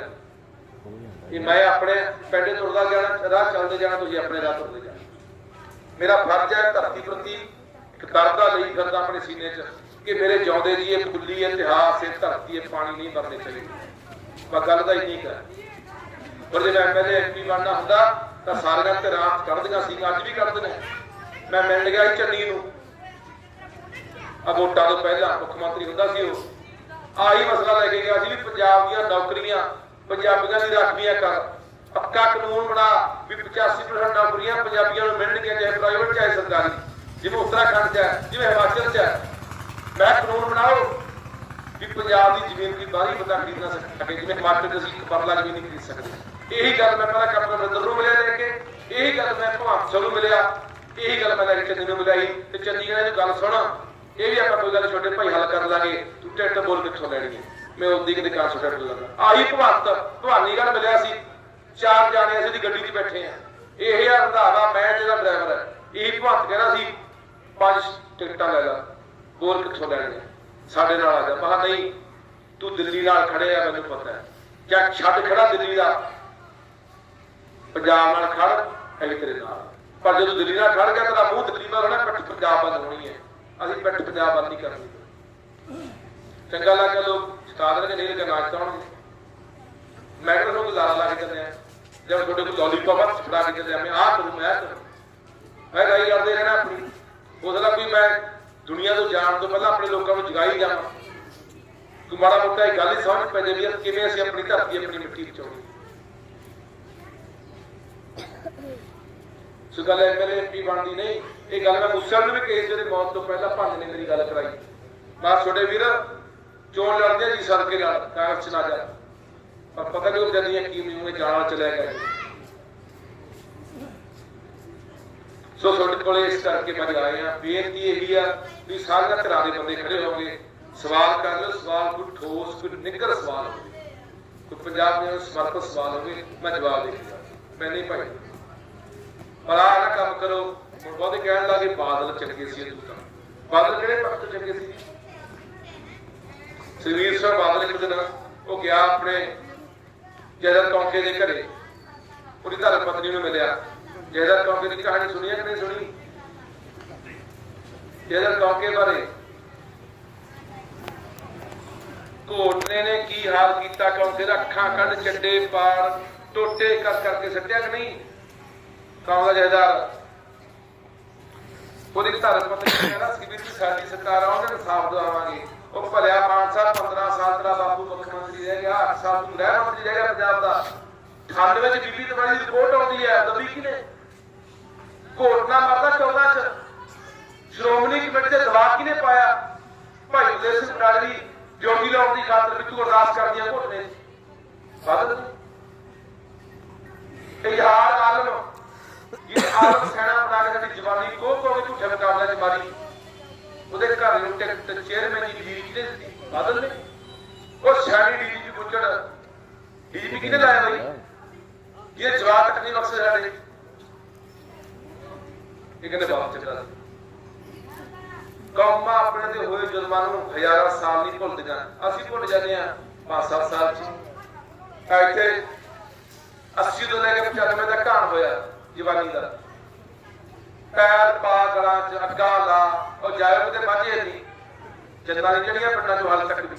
Speaker 1: ਇਹ ਮੈਂ ਆਪਣੇ ਪਿੰਡੇ ਤੁਰਦਾ ਜਾਣਾ ਰਾਹ ਚੱਲਦੇ ਜਾਣਾ ਤੁਸੀਂ ਆਪਣੇ ਰਾਹ ਤੁਰਦੇ ਜਾਣਾ। ਮੇਰਾ ਫਰਜ਼ ਹੈ ਧਰਤੀ ਪ੍ਰਤੀ ਇੱਕ ਦਰਦਾ ਲਈ ਫਿਰਦਾ ਆਪਣੇ ਸੀਨੇ 'ਚ। ਕਿ ਮੇਰੇ ਜਿਉਂਦੇ ਦੀ ਇਹ ਫੁੱਲੀ ਇਤਿਹਾਸ, ਇਹ ਧਰਤੀ, ਇਹ ਪਾਣੀ ਨਹੀਂ ਮਰਨੇ ਚਾਹੀਦੇ ਮੈਂ ਗੱਲ ਦਾ ਹੀ ਨਹੀਂ ਕਰ। ਪਰ ਜੇ ਮੈਂ ਐਮਐਲਏ ਐਮਪੀ ਬਣਨਾ ਹੁੰਦਾ, ਤਾਂ ਸਾਰੀਆਂ ਧਿਰਾਂ ਕੱਢਦੀਆਂ ਸੀ ਅੱਜ ਵੀ ਕੱਢਦੇ ਨੇ। ਮੈਂ ਮਿਲਣ ਗਿਆ ਚੰਨੀ ਨੂੰ। ਆ ਵੋਟਾਂ ਤੋਂ ਪਹਿਲਾਂ ਮੁੱਖ ਮੰਤਰੀ ਹੁੰਦਾ ਸੀ ਉਹ। ਆਹੀ ਮਸਲਾ ਲੈ ਕੇ ਗਿਆ ਸੀ ਵੀ ਪੰਜਾਬ ਦੀਆਂ ਨੌਕਰੀਆਂ, ਪੰਜਾਬੀਆਂ ਦੀ ਰਾਖਵੀਆਂ ਕਰ। ਪੱਕਾ ਕਾਨੂੰਨ ਬਣਾ ਵੀ 85% ਨੌਕਰੀਆਂ ਪੰਜਾਬੀਆਂ ਨੂੰ ਮਿਲਣਗੀਆਂ, ਚਾਹੇ ਪ੍ਰਾਈਵੇਟ ਚਾਹੇ ਸਰਕਾਰੀ। ਜਿਵੇਂ ਉੱਤਰਾਖੰਡ 'ਚ ਜਿਵੇਂ ਹਿਮਾਚਲ 'ਚ ਹੈ। ਮੈਂ ਕਾਨੂੰਨ ਬਣਾਓ ਵੀ ਪੰਜਾਬ ਦੀ ਜ਼ਮੀਨ ਦੀ ਬਾਹਰੀ ਬੰਦਾ ਖਰੀਦ ਨਾ ਸਕੇ। ਜਿਵੇਂ ਹਿਮਾਚਲ 'ਚ ਅਸੀਂ ਪਰਲਾ ਜ਼ਮੀਨ ਨਹੀਂ ਖਰੀਦ ਸਕਦੇ। ਇਹੀ ਗੱਲ ਮੈਂ ਪਹਿਲਾਂ ਕੈਪਟਨ ਅਮਰਿੰਦਰ ਨੂੰ ਮਿਲਿਆ ਲੈ ਕੇ। ਇਹੀ ਗੱਲ ਮੈਂ ਭਗਵੰਤ ਸਿੰਘ ਨੂੰ ਮਿਲਿਆ। ਇਹੀ ਗੱਲ ਮੈਂ ਲੈ ਕੇ ਚੰਨੀ ਨੂੰ ਮਿਲਾਈ ਤੇ ਚੰਨੀ ਕਹਿੰਦਾ ਇਹ ਗੱਲ ਸੁਣ, ਇਹ ਵੀ ਆਪਾਂ ਕੋਈ ਗੱਲ ਛੋਟੇ ਭਾਈ ਹੱਲ ਕਰ ਲਾਂਗੇ। ਤੂੰ ਟਿੱਟ ਬੋਲ ਕਿੱਥੋਂ ਲੈਣੀ ਹੈ ਮੈਂ ਉਹਦੀ ਕਿਤੇ ਕਾਰ ਛੋਟਾ ਲੱਗਾ ਆਹੀ ਭਗਵੰਤ ਭਵਾਨੀ ਗੱਲ ਮਿਲਿਆ ਸੀ। ਚਾਰ ਜਾਣੇ ਅਸੀਂ ਦੀ ਗੱਡੀ 'ਚ ਬੈਠੇ ਆ। ਇਹ ਆ ਰੰਧਾਵਾ ਮੈਂ ਜਿਹੜਾ ਡਰਾਈਵਰ ਹੈ ਇਹੀ ਭਗਵੰਤ ਕਹਿੰਦਾ ਸੀ, ਪੰਜ ਟਿਕਟਾਂ ਲੈ ਲਾ। ਬੋਲ ਕਿੱਥੋਂ ਲੈਣੀਆਂ ਸਾਡੇ ਨਾਲ ਆ ਜਾ। ਮਹਾ ਨਹੀਂ, ਤੂੰ ਦਿੱਲੀ ਨਾਲ ਖੜੇ ਆ, ਮੈਨੂੰ ਪਤਾ ਹੈ। ਕਿਆ ਛੱਡ ਖੜਾ ਦਿੱਲੀ ਦਾ। ਪੰਜਾਬ ਨਾਲ ਖੜ ਐਵੇਂ ਤੇਰੇ ਨਾਲ। ਪਰ ਜਦੋਂ ਦਿੱਲੀ ਨਾਲ ਖੜ ਗਿਆ, ਤੇਰਾ ਮੂੰਹ ਦਿੱਲੀ ਵੱਲ ਹੋਣਾ ਪਿੱਠ ਪੰਜਾਬ ਵੱਲ ਹੋਣੀ ਹੈ। ਅਸੀਂ ਪਿੱਠ ਪੰਜਾਬ ਵੱਲ ਨਹੀਂ ਕਰਨੀ। ਚੰਗਾ ਲੱਗਾ ਲੋਕ ਜਿਤਾ ਦੇਣਗੇ ਨਹੀਂ ਲੱਗਾ ਨਾਚ ਤਾਉਣਗੇ ਮੈਂ ਕਿਹਾ ਗੁਜ਼ਾਰਾ ਲਾ ਕੇ ਦਿੰਦੇ ਆ। ਜਦ ਤੁਹਾਡੇ ਕੋਲ ਲੋਲੀਪੌਪ ਹੱਥ ਕੇ ਦਿੰਦੇ ਆ। ਮੈਂ ਆਹ ਕਰੂੰ, ਮੈਂ ਆਹ ਮੈਂ ਗਾਈ ਕਰਦੇ ਰਹਿਣਾ ਆਪਣੀ। ਉਹਦਾ ਵੀ ਮੈਂ ਦੁਨੀਆ ਤੋਂ ਜਾਣ ਤੋਂ ਪਹਿਲਾਂ ਆਪਣੇ ਲੋਕਾਂ ਨੂੰ ਜਗਾਈ ਜਾਵਾਂ। ਕੋਈ ਮਾੜਾ ਮੋਟਾ ਇਹ ਗੱਲ ਹੀ ਸਮਝ ਪੈ ਜੇ ਵੀ ਕਿਵੇਂ ਅਸੀਂ ਆਪਣੀ ਧਰਤੀ, ਆਪਣੀ ਮਿੱਟੀ ਬਚਾਉਣੀ। ਸੋ ਗੱਲ ਐਮਐਲਏ ਐਮਪੀ ਬਣਦੀ ਨਹੀਂ। ਇਹ ਗੱਲ ਮੈਂ ਮੁਸਲ ਨੂੰ ਵੀ ਕੇਸ ਜਿਹੜੇ ਮੌਤ ਤੋਂ ਪਹਿਲਾਂ ਭੰਜ ਨੇ ਮੇਰੀ ਗੱਲ ਕਰਾਈ। ਮੈਂ ਛੋਟੇ ਵੀਰ, ਚੋਣ ਲੜਦੇ ਆ ਜੀ, ਸਦਕੇ ਨਾਲ ਕਾਗਜ਼ ਚ ਨਾ ਜਾ ਪਰ ਪਤਾ ਨਹੀਂ ਉਹ ਜਦੀਆਂ ਕੀ ਮੈਨੂੰ ਜਾਣਾ ਚਲਿਆ ਗਿਆ ਸੋ ਤੁਹਾਡੇ ਕੋਲੇ ਇਸ ਕਰਕੇ ਮੈਂ ਆਏ ਆ ਬੇਨਤੀ ਇਹੀ ਆ ਵੀ ਸਾਰੀਆਂ ਤਰ੍ਹਾਂ ਦੇ ਬੰਦੇ ਖੜੇ ਹੋਣਗੇ ਸਵਾਲ ਕਰ ਲਓ, ਸਵਾਲ ਕੋਈ ਠੋਸ, ਕੋਈ ਨਿੱਘਰ ਸਵਾਲ ਹੋਵੇ। ਕੋਈ ਪੰਜਾਬ ਦੇ ਸਮਰਪਿਤ ਸਵਾਲ ਹੋਵੇ, ਮੈਂ ਜਵਾਬ ਦੇ ਕੇ ਮੈਂ ਨਹੀਂ ਭਾਈ। ਪਰ ਨਾ ਕੰਮ ਕਰੋ। ਹੁਣ ਬਹੁਤੇ ਕਹਿਣ ਲੱਗੇ, ਬਾਦਲ ਚੰਗੇ ਸੀ ਇਹ ਤਾਂ ਬਾਦਲ ਕਿਹੜੇ ਪੱਖ ਤੋਂ ਚੰਗੇ ਸੀ? ਸੁਖਬੀਰ ਸਿੰਘ ਬਾਦਲ ਇੱਕ ਦਿਨ, ਉਹ ਗਿਆ ਆਪਣੇ ਜੈਦਰ ਕੌਂਕੇ ਦੇ ਘਰੇ। ਉਹਦੀ ਧਰਮ ਪਤਨੀ ਨੂੰ ਮਿਲਿਆ। ਜੈਦਰ ਕੌਂਕੇ ਦੀ ਕਹਾਣੀ ਸੁਣੀ ਹੈ ਕਿ ਨਹੀਂ ਸੁਣੀ? ਜੈਦਰ ਕੌਂਕੇ ਬਾਰੇ ਕੋਟਨੇ ਨੇ ਕੀ ਹਾਲ ਕੀਤਾ, ਕੌਂਕੇ ਦਾ ਅੱਖਾਂ ਕੱਢ ਚੱਡੇ ਪਾਰ ਟੋਟੇ ਕਰ ਕਰਕੇ ਸੱਟਿਆ ਕਿ ਨਹੀਂ? ਕੌਣ ਦਾ ਜੈਦਾਰ ਉਹਦੀ ਧਰਮ ਪਤਨੀ ਨੇ ਕਹਿੰਦਾ ਸੀ ਵੀ ਸਾਡੀ ਸਰਕਾਰ ਆਉਂਦੇ ਇਨਸਾਫ ਦਵਾਵਾਂਗੇ ਉਹ ਭਲਿਆ ਮਾਨ ਸਾਹਿਬ 15 ਸਾਲ ਤੇਰਾ ਬਾਪੂ ਮੁੱਖ ਮੰਤਰੀ ਰਹਿ ਗਿਆ 8 ਸਾਲ ਤੂੰ ਰਹਿ ਮੰਤਰੀ ਰਹਿ ਗਿਆ ਪੰਜਾਬ ਦਾ। ਠੰਡ ਵਿੱਚ ਬੀਬੀ ਦਵਾਈ ਦੀ ਰਿਪੋਰਟ ਆਉਂਦੀ ਹੈ, ਦਬੀ ਕਿਨੇ ਘੋਟਣਾ ਮਰਦਾ 14 ਚ। ਸ਼੍ਰੋਮਣੀ ਕਮੇਟੀ ਦੇ ਦਵਾ ਕਿਨੇ ਪਾਇਆ? ਭਾਈ ਉਦੈ ਸਿੰਘ ਰਾਜਵੀ ਜੋਗੀ ਲਾਉਣ ਦੀ ਖਾਤਰ ਵੀ ਅਰਦਾਸ ਕਰਦੀਆਂ ਘੋਟਣੇ ਬਾਦਲ ਇਹ ਯਾਰ ਆਲਮ ਇਹ ਆਲਮ ਸੈਨਾ ਬਣਾ ਕੇ ਸਾਡੀ ਜਵਾਨੀ ਕੋ ਕੋ ਵੀ ਝੂਠੇ ਮੁਕਾਬਲੇ ਚ ਉਹਦੇ ਘਰ ਨੂੰ ਟਿਕਟ ਚੇਅਰਮੈਨ ਦੀ ਡਿਗਰੀ ਕਿਹਨੇ ਦਿੱਤੀ? ਬਾਦਲ ਨੇ ਉਹ ਸ਼ਾਨੀ ਡੀਜੀਪੀ ਪੁੱਛੜ। ਡੀਜੀਪੀ ਕਿਹਨੇ ਲਾਇਆ ਬਈ? ਇਹ ਜਵਾਬ ਤੱਕ ਨਹੀਂ ਬਖਸ਼ੇ ਸਾਡੇ? ਇਹ ਕਹਿੰਦੇ ਬਾਪ ਚੱਕਾ ਕੌਮਾਂ ਆਪਣੇ ਤੇ ਹੋਏ ਜ਼ੁਲਮਾਂ ਨੂੰ ਹਜ਼ਾਰਾਂ ਸਾਲ ਨਹੀਂ ਭੁੱਲਦੀਆਂ। ਅਸੀਂ ਭੁੱਲ ਜਾਂਦੇ ਆ 5-7 ਸਾਲ ਚ। ਇੱਥੇ 80 ਤੋਂ ਲੈ ਕੇ 95 ਤੱਕ ਘਾਣ ਹੋਇਆ ਜਵਾਨੀ ਦਾ। ਪੈਰ ਪਾ ਚ, ਅੱਗਾ ਲਾ, ਉਹ ਜਾਇਓ ਤੇ ਬਾਝੇ ਨਹੀਂ। ਜੰਨਾਂ ਦੀ ਜਿਹੜੀਆਂ ਪਿੰਡਾਂ ਚੋਂ ਹਾਲ ਤੱਕ ਵੀ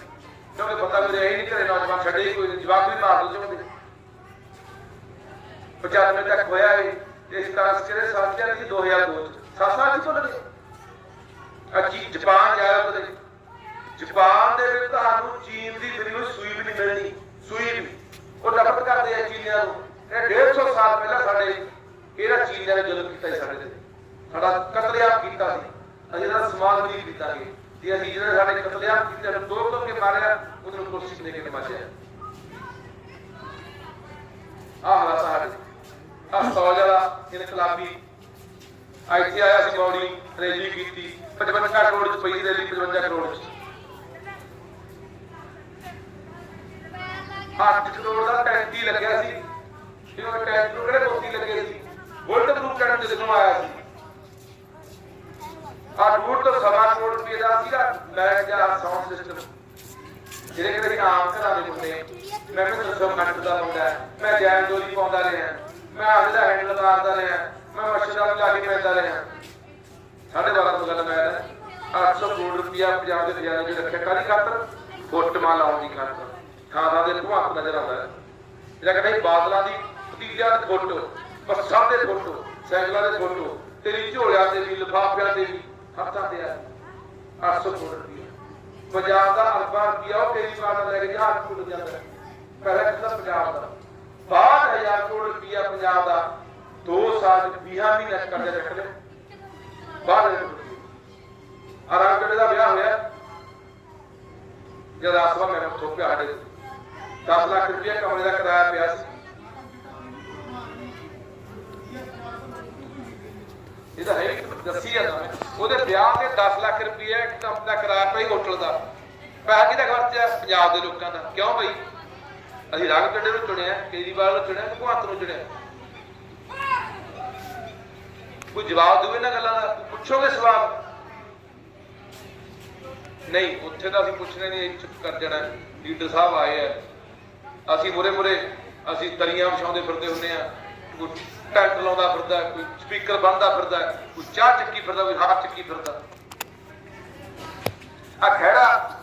Speaker 1: ਕਿਉਂਕਿ ਬੰਦਾ ਮੇਰੇ ਇਹ ਨਹੀਂ ਘਰੇ, ਨੌਜਵਾਨ ਛੱਡੇ ਹੀ ਕੋਈ ਜਵਾਬ ਵੀ ਮਾਰ ਲਓ ਚਾਹੁੰਦੇ 95 ਤੱਕ ਹੋਇਆ ਇਹ। ਇਸ ਤਰ੍ਹਾਂ ਕਿਹੜੇ ਸਾਲ ਚ। 2002 ਸਾਸਾ ਜੀ ਭੁੱਲ ਗਏ ਅਜੀ ਜਾਪਾਨ ਜਾਇਆ ਉਹਦੇ ਜਾਪਾਨ ਦੇ ਵਿੱਚ ਤੁਹਾਨੂੰ ਚੀਨ ਦੀ ਬਣੀ ਸੂਈ ਵੀ ਨਹੀਂ ਮਿਲਣੀ। ਸੂਈ ਵੀ ਉਹ ਨਫ਼ਰਤ ਕਰਦੇ ਆ ਚੀਨੀਆਂ ਨੂੰ। ਇਹ 150 ਸਾਲ ਪਹਿਲਾਂ ਸਾਡੇ ਇਹਦਾ ਚੀਨੀਆਂ ਨੇ ਜ਼ੁਲਮ ਕੀਤਾ ਸਾਡੇ ਤੇ। ਸਾਡਾ ਕਤਲੇਆਮ ਕੀਤਾ ਸੀ। ਅਸੀਂ ਇਹਦਾ ਸਮਾਨ ਵੀ ਕੀਤਾਂਗੇ ਜੇ ਅਸੀਂ ਜਿਹੜੇ ਸਾਡੇ ਕਤਲੇਆਮ ਕੀਤੇ ਨੂੰ ਦੋ ਦੋ ਕੇ ਮਾਰਿਆ ਉਹਨੂੰ ਕੁਰਸੀ ਤੇ ਲੈ ਕੇ ਮਾਰਿਆ। ਆਹ ਹਾਲਾਤ ਸਾਡੇ ਆਹ ਵਾਲਾ ਇਨਕਲਾਬੀ ਇੱਥੇ ਆਇਆ ਸੀ ਮੌੜੀ ਰੈਲੀ ਕੀਤੀ 55 ਕਰੋੜ ਚ ਪਈ ਰੈਲੀ 55 ਕਰੋੜ ਚ। 8 ਕਰੋੜ ਦਾ ਟੈਂਕੀ ਲੱਗਿਆ ਸੀ। ਜਿਹਨੂੰ ਟੈਂਕ ਨੂੰ ਕਿਹੜੇ ਮੋਤੀ ਲੱਗੇ ਸੀ? ਬੁਲਟ ਪ੍ਰੂਫ ਟੈਂਕ ਜਦੋਂ ਆਇਆ ਸੀ। ਆ ਡੂਢ ਤੋਂ ਸਵਾ ਕਰੋੜ ਰੁਪਏ ਦਾ ਸੀਗਾ ਲਾਈਟ ਜਾਂ ਸਾਊਂਡ ਸਿਸਟਮ ਜਿਹੜੇ ਕਿਤੇ ਆਮ ਘਰਾਂ ਦੇ ਹੁੰਦੇ ਮੈਂ ਵੀ ਦੱਸੋ ਮਿੰਟ ਦਾ ਹੁੰਦਾ ਮੈਂ ਜੈਨ ਦੋਲੀ ਪਾਉਂਦਾ ਰਿਹਾ ਮੈਂ ਆਲੇ ਹੈਂਡਲ ਮਾਰਦਾ ਰਿਹਾ। ਮੈਂ ਮੱਛਰਾਂ ਲਾ ਕੇ ਪੈਂਦਾ ਰਿਹਾ। ਸਾਡੇ ਬਾਰਾਂ ਤੋਂ ਗੱਲ ਮੈਂ 800 ਕਰੋੜ ਰੁਪਇਆ ਪੰਜਾਬ ਦੇ ਖਜ਼ਾਨੇ 'ਚ ਰੱਖਿਆ। ਕਾਹਦੀ ਖਾਤਰ? ਫੋਟੋਆਂ ਲਾਉਣ ਦੀ ਖਾਤਰ। ਥਾਂ ਥਾਂ ਦੇ ਭੁਆਕ ਨਜ਼ਰ ਆਉਂਦਾ ਹੈ। ਜਿਹੜਾ ਕਹਿੰਦਾ ਬਾਦਲਾਂ ਦੀ ਭਤੀਜਾ ਦੀ ਫੋਟੋ, ਬੱਸਾਂ ਦੇ ਫੋਟੋ, ਸਾਈਕਲਾਂ ਦੇ ਫੋਟੋ, ਤੇਰੀ ਝੋਲਿਆਂ ਦੇ ਵੀ, ਲਿਫਾਫਿਆਂ ਦੇ ਵੀ, ਹੱਥਾਂ ਤੇ ਆ। 800 ਕਰੋੜ ਰੁਪਇਆ। ਪੰਜਾਬ ਦਾ ਅਰਬਾਂ ਰੁਪਇਆ ਉਹ ਤੇਰੀ ਬਾਤ ਲੈ ਕੇ ਜਹਾਜ਼ ਭੁੱਲ ਜਾਂਦਾ ਪਹਿਲਾਂ ਕਿੰਨਾ ਪੰਜਾਬ ਦਾ। 62000 ਕਰੋੜ ਰੁਪਇਆ ਪੰਜਾਬ ਦਾ 2 ਸਾਲ 20 ਮਹੀਨੇ ਚ ਕਰਜ਼ਾ ਚੱਕ ਲਿਆ। ਬਾਹਰ ਆਰਾਮ ਦਾ ਵਿਆਹ ਹੋਇਆ। ਜਦ ਆਸਵਾ ਮੇਰੇ ਥੋਪਿਆ ਸਾਡੇ 10 ਲੱਖ ਰੁਪਇਆ ਕਮਰੇ ਦਾ ਕਿਰਾਇਆ ਪਿਆ ਸੀ। ਇਹ ਤਾਂ ਹੈ ਦੱਸੀ ਜਾਂਦਾ ਮੈਂ। ਉਹਦੇ ਵਿਆਹ ਤੇ 10 ਲੱਖ ਰੁਪਇਆ ਇੱਕ ਕੰਮ ਦਾ ਕਿਰਾਇਆ ਪਈ ਹੋਟਲ ਦਾ। ਪੈਸਾ ਕਿਹਦਾ ਖਰਚਿਆ? ਪੰਜਾਬ ਦੇ ਲੋਕਾਂ ਦਾ। ਕਿਉਂ ਬਈ? ਅਸੀਂ ਰਾਗ ਕੱਢੇ ਨੂੰ ਚੁਣਿਆ? ਕੇਜਰੀਵਾਲ ਨੂੰ ਚੁਣਿਆ ਭਗਵੰਤ ਨੂੰ ਚੁਣਿਆ? ਕੋਈ ਜਵਾਬ ਦੇਵੇ ਨਾ ਗੱਲਾਂ ਦਾ? ਪੁੱਛੋਗੇ ਸਵਾਲ? ਨਹੀਂ, ਉੱਥੇ ਤਾਂ ਅਸੀਂ ਪੁੱਛਣਾ ਨਹੀਂ ਚੁੱਪ ਕਰ ਜਾਣਾ। ਲੀਡਰ ਸਾਹਿਬ ਆਏ ਆ। ਅਸੀਂ ਮੁਰੇ ਮੁਰੇ, ਅਸੀਂ ਤਰੀਆਂ ਵਿਛਾਉਂਦੇ ਫਿਰਦੇ ਹੁੰਦੇ ਆ। ਕੋਈ ਟੈਂਟ ਲਾਉਂਦਾ ਫਿਰਦਾ, ਕੋਈ ਸਪੀਕਰ ਬੰਨਦਾ ਫਿਰਦਾ, ਕੋਈ ਚਾਹ ਚੱਕੀ ਫਿਰਦਾ, ਕੋਈ ਹੱਥ ਚੱਕੀ ਫਿਰਦਾ। ਆ ਖਹਿੜਾ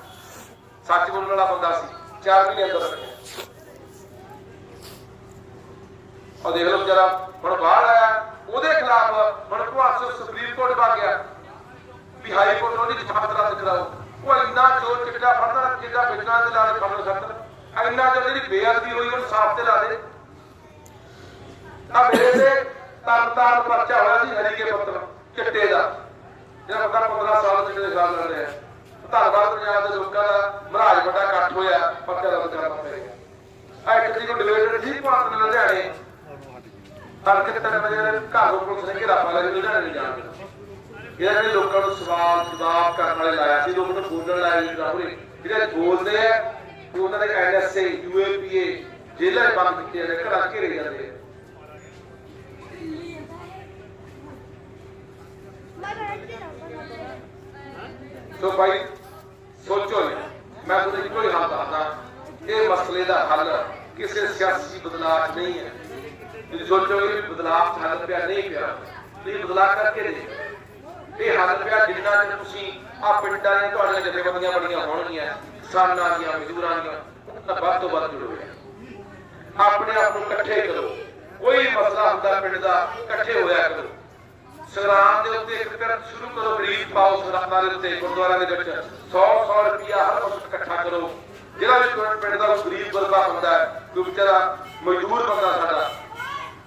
Speaker 1: ਸੱਚ ਬੋਲਣ ਵਾਲਾ ਬੰਦਾ ਸੀ, ਚਾਰ ਮਹੀਨੇ ਅੰਦਰ ਰੱਖਿਆ ਉਹ ਦੇਖ ਲਓ ਵਿਚਾਰਾ, ਹੁਣ ਬਾਹਰ ਆਇਆ, ਉਹਦੇ ਖਿਲਾਫ ਹੁਣ ਭਵਾਸੋ ਸੁਪਰੀਮ ਕੋਰਟ ਪਾ ਗਿਆ। ਵੀ ਹਾਈ ਕੋਰਟ ਉਹਦੀ ਜਮਾਨਤ ਰੱਦ ਕਰਾਓ। ਉਹ ਇੰਨਾ ਚੋਰ ਚਿੱਟਾ ਫੜਦਾ ਜਿੱਦਾਂ ਵਿਚਾਰਾਂ ਦੇ ਲਾਲੇ ਫੜਨ ਸਕਦਾ ਇੰਨਾ ਜੋ ਜਿਹੜੀ ਬੇਅਦਬੀ ਹੋਈ, ਉਹਨੂੰ ਸਾਫ਼ ਤੇ ਲਾ ਦੇ। ਆ ਮੇਰੇ ਤੇ ਤਨ ਪਰਚਾ ਹੋਇਆ ਸੀ ਹਰੀ ਪੱਤਰ ਚਿੱਟੇ ਦਾ। ਜਿਹੜਾ ਬੰਦਾ 15 ਸਾਲ ਦੇ ਸਾਲ ਲੜ ਰਿਹਾ ਧੰਨਵਾਦ ਪੰਜਾਬ ਦੇ ਲੋਕਾਂ ਦਾ। ਮਹਾਰਾਜ ਵੱਡਾ ਇਕੱਠ ਹੋਇਆ, ਪਰਚਾ ਰੱਦ ਕਰਨਾ ਪੈ ਆ ਇੱਕ ਤਰੀਕ ਨੂੰ ਡਿਬੇਟ ਸੀ, ਭਾਰਤ ਨੇ ਲੁਧਿਆਣੇ। ਹਰਕਤ ਕਰਨ ਵਜੇ ਘਰ ਨੂੰ ਪੁਲਿਸ ਨੇ ਘੇਰਾ ਪਾ ਲਿਆ ਨਹੀਂ ਜਾਣ ਇਹਨਾਂ ਨੇ ਲੋਕਾਂ ਨੂੰ ਸਵਾਲ ਜਵਾਬ ਕਰਨ ਵਾਲੇ ਲਾਇਆ ਸੀ, ਲੋਕਾਂ ਨੂੰ ਬੋਲਣ ਲਾਇਆ ਸੀ ਰਾਹੁਲ ਜਿਹੜੇ ਬੋਲਦੇ ਆ ਉਹਨਾਂ ਦੇ ਐਨਐਸਏ, ਯੂਏਪੀਏ, ਜੇਲ੍ਹਾਂ ਬੰਦ ਕੀਤੇ ਜਾਂਦੇ ਘਰਾਂ ਘੇਰੇ ਜਾਂਦੇ ਆ। ਸੋ ਭਾਈ ਸੋਚੋ ਮੈਂ ਤੁਹਾਨੂੰ ਇੱਕੋ ਹੱਲ ਦੱਸਦਾ, ਇਹ ਮਸਲੇ ਦਾ ਹੱਲ ਕਿਸੇ ਸਿਆਸੀ ਬਦਲਾਅ ਨਹੀਂ ਹੈ। ਤੁਸੀਂ ਸੋਚੋਗੇ ਵੀ ਬਦਲਾਅ 'ਚ ਹੱਲ ਪਿਆ, ਨਹੀਂ ਪਿਆ। ਤੁਸੀਂ ਬਦਲਾਅ ਕਰਕੇ ਦੇਖੋ। ਇਹ ਹੱਲ ਪਿਆ ਜਿੰਨਾ ਚਿਰ ਤੁਸੀਂ ਆ ਪਿੰਡਾਂ ਦੀਆਂ ਤੁਹਾਡੀਆਂ ਜਥੇਬੰਦੀਆਂ ਬੜੀਆਂ ਹੋਣਗੀਆਂ, ਕਿਸਾਨਾਂ ਦੀਆਂ, ਮਜ਼ਦੂਰਾਂ ਦੀਆਂ, ਉਹਨਾਂ ਵੱਧ ਤੋਂ ਵੱਧ ਜੁੜੋਗੇ ਆਪਣੇ ਆਪ ਨੂੰ ਇਕੱਠੇ ਕਰੋ। ਕੋਈ ਮਸਲਾ ਹੁੰਦਾ ਪਿੰਡ ਦਾ, ਇਕੱਠੇ ਹੋਇਆ ਕਰੋ। ਸੰਗਰਾਮ ਦੇ ਉੱਤੇ ਇੱਕ ਤਰ੍ਹਾਂ ਸ਼ੁਰੂ ਕਰੋ ਗਰੀਬ ਪਾਓ ਸੰਗਰਾਮਾਂ ਦੇ ਉੱਤੇ ਗੁਰਦੁਆਰਾ ਦੇ ਵਿੱਚ। 100 100 ਰੁਪਿਆ ਹਰ ਵਕਤ ਇਕੱਠਾ ਕਰੋ। ਜਿਹੜਾ ਵੀ ਪਿੰਡ ਦਾ ਗਰੀਬ ਬੰਦਾ ਹੁੰਦਾ ਹੈ ਕੋਈ ਵਿਚਾਰਾ ਮਜ਼ਦੂਰ ਬੰਦਾ ਸਾਡਾ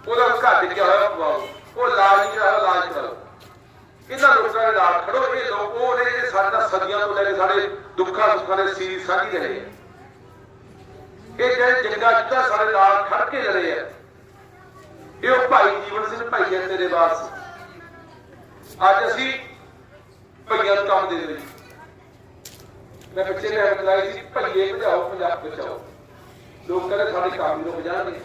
Speaker 1: ਉਹਦਾ ਘਰ ਟਿਕਿਆ ਹੋਇਆ ਪਵਾਓ। ਉਹ ਇਲਾਜ ਨਹੀਂ ਕਰਾਓ ਇਲਾਜ ਕਰੋ ਇਹਨਾਂ ਲੋਕਾਂ ਦੇ ਨਾਲ ਖੜੋ ਇਹ ਲੋਕ ਉਹ ਨੇ ਜਿਹੜੇ ਸਾਡਾ ਸਦੀਆਂ ਤੋਂ ਲੈ ਕੇ ਸਾਡੇ ਦੁੱਖਾਂ ਸੁੱਖਾਂ ਦੇ ਸੀਰੀ ਸਾਂਝੀ ਰਹੇ ਆ। ਇਹ ਜਿਹੜੇ ਜੰਗਾ ਜਿੱਤਾ ਸਾਡੇ ਨਾਲ ਖੜ ਕੇ ਲੜੇ ਆ। ਇਹ ਉਹ ਭਾਈ ਜੀਵਨ ਸਿੰਘ ਭਾਈ ਹੈ ਤੇਰੇ ਵਾਸ ਅੱਜ ਅਸੀਂ ਭਈਆਂ ਨੂੰ ਕੰਮ ਦੇ ਦੇ ਮੈਂ ਪਿੱਛੇ ਨੇ ਬਤਲਾਈ ਸੀ, ਭਈਏ ਭਜਾਓ, ਪੰਜਾਬ ਬਚਾਓ। ਲੋਕ ਕਹਿੰਦੇ ਸਾਡੇ ਕੰਮ ਨੂੰ ਬਚਾਣਗੇ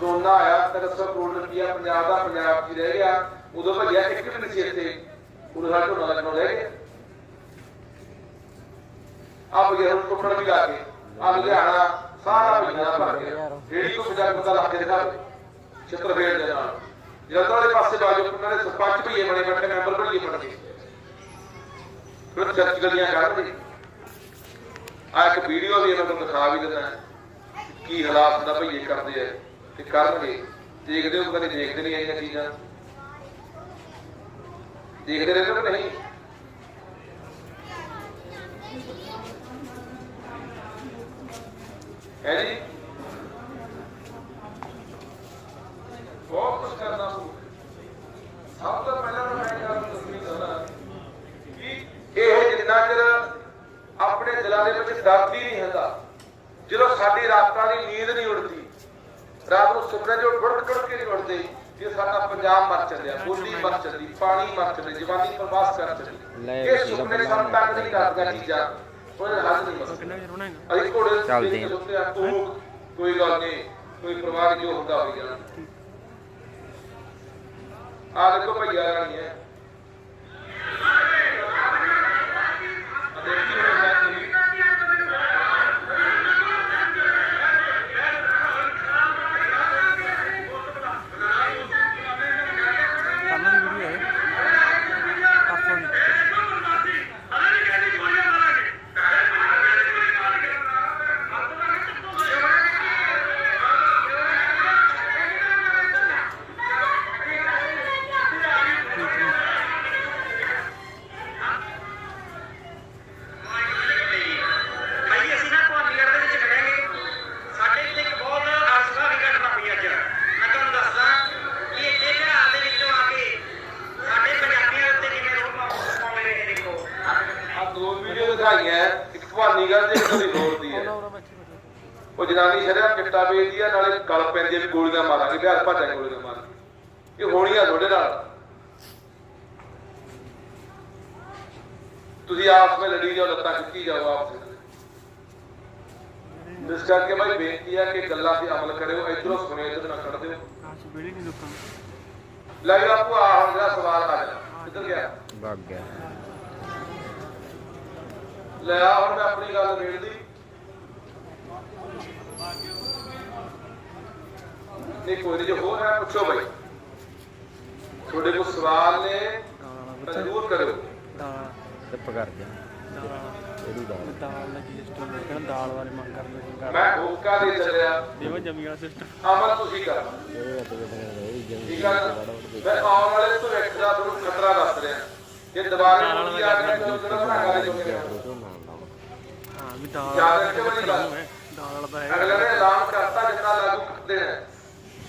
Speaker 1: ਕਰੋਨਾ ਆਇਆ 300 ਕਰੋੜ ਰੁਪਇਆ ਪੰਜਾਬ ਦਾ ਪੰਜਾਬ 'ਚ ਰਹਿ ਗਿਆ? ਉਦੋਂ ਭਈਆ ਇੱਕ ਵੀ ਨਹੀਂ ਸੀ ਇੱਥੇ। ਉਦੋਂ ਸਾਡੇ ਝੋਨਾ ਲੱਗਣੋਂ ਰਹਿ ਗਿਆ। ਆ ਭਈਆ ਨੂੰ ਟੁੱਟਣ ਵੀ ਲਾ ਕੇ ਆ ਲੁਧਿਆਣਾ, ਸਾਰਾ ਭਈਆ ਭਰ ਗਿਆ। ਜਿਹੜੀ ਕੋ ਪੰਜਾਬ ਪਤਾ ਲੱਗ ਕੇ ਦਿਖਾ ਛਿੱਤਰ ਫੇਰ ਦੇ ਨਾਲ। ਜਲੰਧਰ ਵਾਲੇ ਪਾਸੇ ਬਾਜੂ ਉਹਨਾਂ ਦੇ ਸਰਪੰਚ ਭਈਏ ਬਣੇ, ਬੈਠੇ, ਮੈਂਬਰ ਭਈਏ ਬਣ ਗਏ। ਫਿਰ ਚਰਚ ਗਲੀਆਂ ਕਰਨਗੇ ਆ ਇੱਕ ਵੀਡੀਓ ਵੀ ਇਹਨਾਂ ਨੂੰ ਦਿਖਾ ਵੀ ਦਿੰਦਾ। ਕੀ ਹਾਲਾਤ ਦਾ ਭਈਏ ਕਰਦੇ ਆ। ਤੇ ਕਰਨਗੇ ਦੇਖਦੇ ਹੋ ਕਦੇ ਦੇਖਦੇ ਨਹੀਂ ਆਈਆਂ ਚੀਜ਼ਾਂ? ਦੇਖਦੇ ਰਹਿੰਦੇ ਕਿ ਨਹੀਂ? ਹੈ ਜੀ? ਬਹੁਤ ਕੁਝ ਕਰਨਾ ਪਊ ਸਭ ਤੋਂ ਪਹਿਲਾਂ ਮੈਂ ਗੱਲ ਦੱਸਣੀ ਚਾਹੁੰਦਾ ਕਿ ਇਹ ਜਿੰਨਾ ਚਿਰ ਆਪਣੇ ਦਿਲਾਂ ਦੇ ਵਿੱਚ ਦਰਦ ਹੀ ਨਹੀਂ ਹੁੰਦਾ, ਜਦੋਂ ਸਾਡੀ ਰਾਤਾਂ ਦੀ ਨੀਂਦ ਨਹੀਂ ਉੱਡਦੀ ਰਾਤ ਨੂੰ ਸੁਪਨੇ ਜੋ ਗੁੜਕ ਗੁੜਕ ਕੇ ਨਹੀਂ ਉੱਡਦੇ ਕਿ ਸਾਡਾ ਪੰਜਾਬ ਮਰ ਚੱਲਿਆ ਬੋਲੀ ਮਰ ਚੱਲੀ ਪਾਣੀ ਮਰ ਚੱਲੀ ਜਵਾਨੀ ਪ੍ਰਵਾਸ ਕਰ ਚੱਲੀ। ਇਹ
Speaker 2: ਜੀ,
Speaker 1: ਸੁਪਨੇ ਸਾਨੂੰ ਤੱਕ ਨਹੀਂ ਕਰਦੀਆਂ ਚੀਜ਼ਾਂ। ਉਹਦੇ ਹੱਲ ਨਹੀਂ ਮਸਲਾ ਅਸੀਂ ਘੋੜੇ
Speaker 2: ਚੱਲਦੇ ਆ।
Speaker 1: ਕੋਈ ਗੱਲ ਨਹੀਂ ਕੋਈ ਪਰਵਾਹ ਨਹੀਂ ਜੋ ਹੁੰਦਾ ਹੋਈ ਜਾਣਾ। ਆ ਦੇਖੋ ਭਈਆ ਰਾਣੀ ਹੈ। ਤੁਸੀਂ ਆਪਸ ਵਿੱਚ ਲੜੀ ਜਾਓ ਲੱਤਾਂ ਖਿੱਚੀ ਜਾਓ ਆਪਸ ਵਿੱਚ। ਇਸ ਕਰਕੇ ਭਾਈ ਬੇਨਤੀ ਹੈ ਕਿ ਗੱਲਾਂ ਤੇ ਅਮਲ ਕਰਿਓ ਇਧਰੋਂ ਸੁਣਿਓ ਇਧਰ ਨਾ ਕੱਢ ਦਿਓ।
Speaker 3: ਨਹੀਂ ਲੋਕਾਂ
Speaker 1: ਲੈ ਜਾ ਆਪੂ ਆ ਹੁਣ ਜਿਹੜਾ ਸਵਾਲ ਆ ਜਾ ਕਿੱਧਰ ਗਿਆ?
Speaker 2: ਵਗ ਗਿਆ।
Speaker 1: ਲੈ ਆ ਹੁਣ ਮੈਂ ਆਪਣੀ ਗੱਲ ਵੇੜਦੀ ਨਹੀਂ ਕੋਈ ਨਹੀਂ ਜੇ ਹੋਰ ਹੈ ਪੁੱਛੋ ਭਾਈ ਤੁਹਾਡੇ ਕੋਲ ਸਵਾਲ ਨੇ ਤਾਂ ਜ਼ਰੂਰ
Speaker 3: ਦਾਲ।
Speaker 2: ਚੁੱਪ ਕਰ ਜਾ
Speaker 3: ਦਾਲ।
Speaker 2: ਕਿਹੜੀ
Speaker 3: ਦਾਲ। ਦਾ ਕੀ ਸਿਸਟਮ ਹੈ? ਕਹਿੰਦਾ ਦਾਲ ਬਾਰੇ ਮੰਗ ਕਰਦੇ ਸੀ ਕਰ
Speaker 1: ਮੈਂ ਹੋਕਾ ਦੇ ਚੱਲਿਆ।
Speaker 3: ਦੇਵਾ ਜਮੀ ਵਾਲਾ ਸਿਸਟਮ
Speaker 1: ਅਮਲ ਤੁਸੀਂ ਕਰ
Speaker 2: ਇਹਦੇ ਵਿੱਚ ਜਿਹੜੇ ਰਹੀ ਜੰਗੀ
Speaker 1: ਠੀਕ ਹੈ ਨਾ? ਮੈਂ ਆਉਣ ਵਾਲੇ ਭਵਿੱਖ ਦਾ ਤੁਹਾਨੂੰ ਖਤਰਾ ਦੱਸ ਰਿਹਾ। ਜੇ ਦੁਬਾਰਾ ਤੁਸੀਂ ਆ ਕੇ ਜੋ ਜਿਹੜਾ ਬਣਾਗਾ ਦੇ ਚੁੱਕੇ
Speaker 3: ਹਾਂ। ਵੀ ਦਾਲ
Speaker 1: ਯਾਦ
Speaker 3: ਵਾਲਾ
Speaker 1: ਰੱਖਿਓ ਮੇਰੀ ਗੱਲ।
Speaker 3: ਹੈ। ਦਾਲ ਵਾਲਾ ਤਾਂ
Speaker 1: ਅਗਲੇ
Speaker 3: ਹੈ
Speaker 1: ਨੇ ਐਲਾਨ ਕਰਤਾ ਜਿੰਨਾ ਲਾਗੂ ਕਰਦੇ ਨੇ।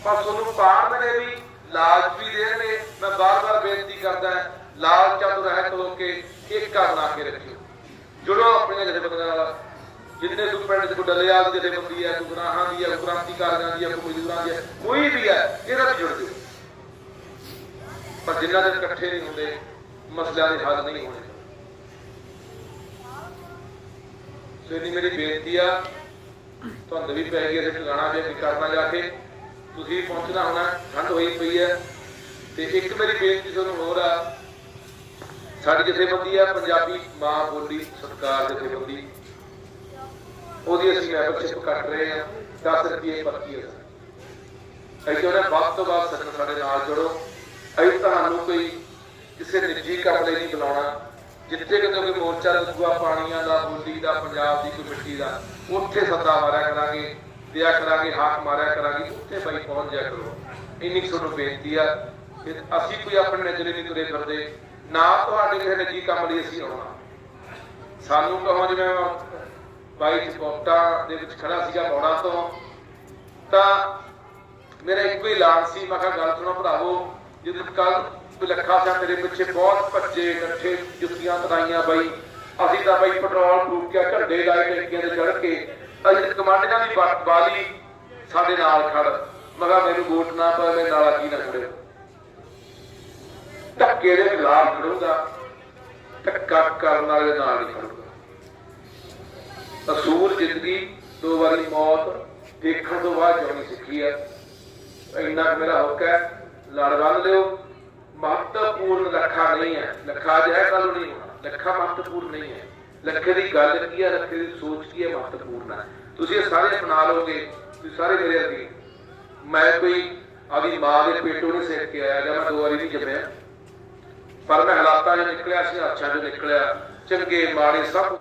Speaker 1: ਪਰ ਤੁਹਾਨੂੰ ਪਾਣ ਨੇ ਵੀ ਵੀ ਦੇਣਗੇ ਮੈਂ ਬਾਰ-ਬਾਰ ਬੇਨਤੀ ਕਰਦਾ ਲਾਲਚ ਤੋਂ ਰਹਿਤ ਹੋ ਕੇ ਇੱਕ ਘਰ ਕੇ ਰੱਖਿਓ। ਜੁੜੋ ਆਪਣੀਆਂ ਜਥੇਬੰਦੀਆਂ ਨਾਲ। ਜਿੰਨੇ ਤੂੰ ਪਿੰਡ ਚ ਕੋਈ ਡਲਿਆਲ ਦੀ ਜਥੇਬੰਦੀ ਹੈ ਕੋਈ ਗੁਨਾਹਾਂ ਦੀ ਹੈ ਕ੍ਰਾਂਤੀਕਾਰੀਆਂ ਦੀ ਹੈ ਕੋਈ ਮਜ਼ਦੂਰਾਂ ਦੀ ਹੈ, ਕੋਈ ਵੀ ਹੈ, ਇਹਦਾ ਵੀ ਜੁੜ ਜਾਓ। ਪਰ ਜਿੰਨਾ ਦੇ ਇਕੱਠੇ ਨਹੀਂ ਹੁੰਦੇ, ਮਸਲਿਆਂ ਦੇ ਹੱਲ ਨਹੀਂ ਹੋਣੇ। ਸੋ ਮੇਰੀ ਬੇਨਤੀ ਆ, ਤੁਹਾਨੂੰ ਵੀ ਪੈ ਗਈ ਅਸੀਂ ਟਿਕਾਣਾ ਵੀ ਕਰਨਾ ਜਾ ਕੇ। ਤੁਸੀਂ ਪਹੁੰਚਣਾ ਹੋਣਾ ਠੰਡ ਹੋਈ ਪਈ ਹੈ। ਤੇ ਇੱਕ ਮੇਰੀ ਬੇਨਤੀ ਤੁਹਾਨੂੰ ਹੋਰ ਆ ਸਾਡੀ ਜਥੇਬੰਦੀ ਆ, ਪੰਜਾਬੀ ਮਾਂ ਬੋਲੀ ਸਤਕਾਰ ਜਥੇਬੰਦੀ। ਉਹਦੀ ਅਸੀਂ ਮੈਂਬਰਸ਼ਿਪ ਕੱਟ ਰਹੇ ਆ 10 ਰੁਪਏ ਪੱਕੀ ਹੈ ਅਸੀਂ ਚਾਹੁੰਦੇ ਵੱਧ ਤੋਂ ਵੱਧ ਸੰਗਤ ਸਾਡੇ ਨਾਲ ਜੁੜੋ। ਅਸੀਂ ਤੁਹਾਨੂੰ ਕੋਈ ਕਿਸੇ ਨਿੱਜੀ ਕੰਮ ਲਈ ਨਹੀਂ ਬੁਲਾਉਣਾ। ਜਿੱਥੇ ਕਿਤੇ ਕੋਈ ਮੋਰਚਾ ਲੱਗੂਗਾ, ਪਾਣੀਆਂ ਦਾ, ਬੋਲੀ ਦਾ, ਪੰਜਾਬ ਦੀ ਕੋਈ ਮਿੱਟੀ ਦਾ, ਉੱਥੇ ਸੱਦਾ ਮਾਰਿਆ ਕਰਾਂਗੇ, ਦਿਆ ਕਰਾਂਗੇ, ਹਾਕ ਮਾਰਿਆ ਕਰਾਂਗੇ, ਉੱਥੇ ਬਾਈ ਪਹੁੰਚ ਜਾ ਕਰੋ। ਇੰਨੀ ਕੁ ਤੁਹਾਨੂੰ ਬੇਨਤੀ ਆ ਕਿ ਅਸੀਂ ਕੋਈ ਆਪਣੇ ਨਜ਼ਰੇ ਨਹੀਂ ਤੁਰੇ ਫਿਰਦੇ। ਨਾ ਤੁਹਾਡੇ ਕਿਸੇ ਨਿੱਜੀ ਕੰਮ ਲਈ ਅਸੀਂ ਆਉਣਾ। ਸਾਨੂੰ ਕਹੋ ਜਿਵੇਂ ਬਾਈ ਚਪੋਟਾ ਦੇ ਵਿੱਚ ਖੜਾ ਸੀਗਾ ਮੌੜਾ ਤੋਂ, ਤਾਂ ਮੇਰਾ ਇੱਕੋ ਹੀ ਐਲਾਨ ਸੀ, ਮੈਂ ਕਿਹਾ ਗੱਲ ਸੁਣੋ ਭਰਾਵੋ, ਜਦੋਂ ਕੱਲ ਲੱਖਾ ਸਿੰਘ ਮੇਰੇ ਪਿੱਛੇ ਬਹੁਤ ਭੱਜੇ ਨੱਠੇ ਜੁੱਤੀਆਂ ਤਰਾਈਆਂ ਬਾਈ। ਅਸੀਂ ਤਾਂ ਬਾਈ ਪੈਟਰੋਲ ਫੂਕ ਕੇ ਝੰਡੇ ਲਾਏ, ਟੈਂਕੀਆਂ ਤੇ ਚੜ ਕੇ ਅਸੀਂ ਕਮਾਂਡਰਾਂ ਦੀ ਬਾਲੀ ਸਾਡੇ ਨਾਲ ਖੜ ਮੈਂ ਕਿਹਾ ਮੈਨੂੰ ਵੋਟ ਨਾ ਪਾ ਮੈਂ ਨਾਲਾ ਕੀ ਨਾ ਖੜੇ। ਧੱਕੇ ਦੇ ਖਿਲਾਫ ਖੜੂੰਗਾ ਧੱਕਾ ਕਰਨ ਵਾਲੇ ਨਾਲ ਨਹੀਂ ਖੜੂੰਗਾ। ਅਸੂਲ ਜ਼ਿੰਦਗੀ, ਦੋ ਵਾਰੀ ਮੌਤ, ਦੇਖਣ ਤੋਂ ਬਾਅਦ ਜਿਉਣੀ ਸਿੱਖੀ ਹੈ ਇੰਨਾ ਮੇਰਾ ਹੁੱਕ ਹੈ, ਲੜ ਬੰਨ ਲਿਓ। ਮਹੱਤਵਪੂਰਨ ਲੱਖਾ ਨਹੀਂ ਹੈ। ਲੱਖਾ ਜਿਹੜਾ ਕੱਲ ਨਹੀਂ ਲੱਖਾ ਮਹੱਤਵਪੂਰਨ ਨਹੀਂ ਹੈ। ਲੱਖੇ ਦੀ ਗੱਲ ਕੀ ਹੈ, ਲੱਖੇ ਦੀ ਸੋਚ ਕੀ ਹੈ, ਮਹੱਤਵਪੂਰਨ ਹੈ। ਤੁਸੀਂ ਇਹ ਸਾਰੇ ਅਪਣਾ ਲਓਗੇ, ਤੁਸੀਂ ਸਾਰੇ ਮੇਰੇ ਅੱਗੇ। ਮੈਂ ਕੋਈ ਆਦੀ ਮਾਂ ਦੇ ਪੇਟੋਂ ਨਹੀਂ ਸਿੱਖ ਕੇ ਆਇਆ, ਜਾਂ ਮੈਂ ਦੋ ਵਾਰੀ ਨਹੀਂ ਜੰਮਿਆ। ਪਰ ਮੈਂ ਹਾਲਾਤਾਂ 'ਚ ਨਿਕਲਿਆ ਸੀ ਅੱਛਾ ਜੋ ਨਿਕਲਿਆ। ਚੰਗੇ ਮਾੜੇ ਸਭ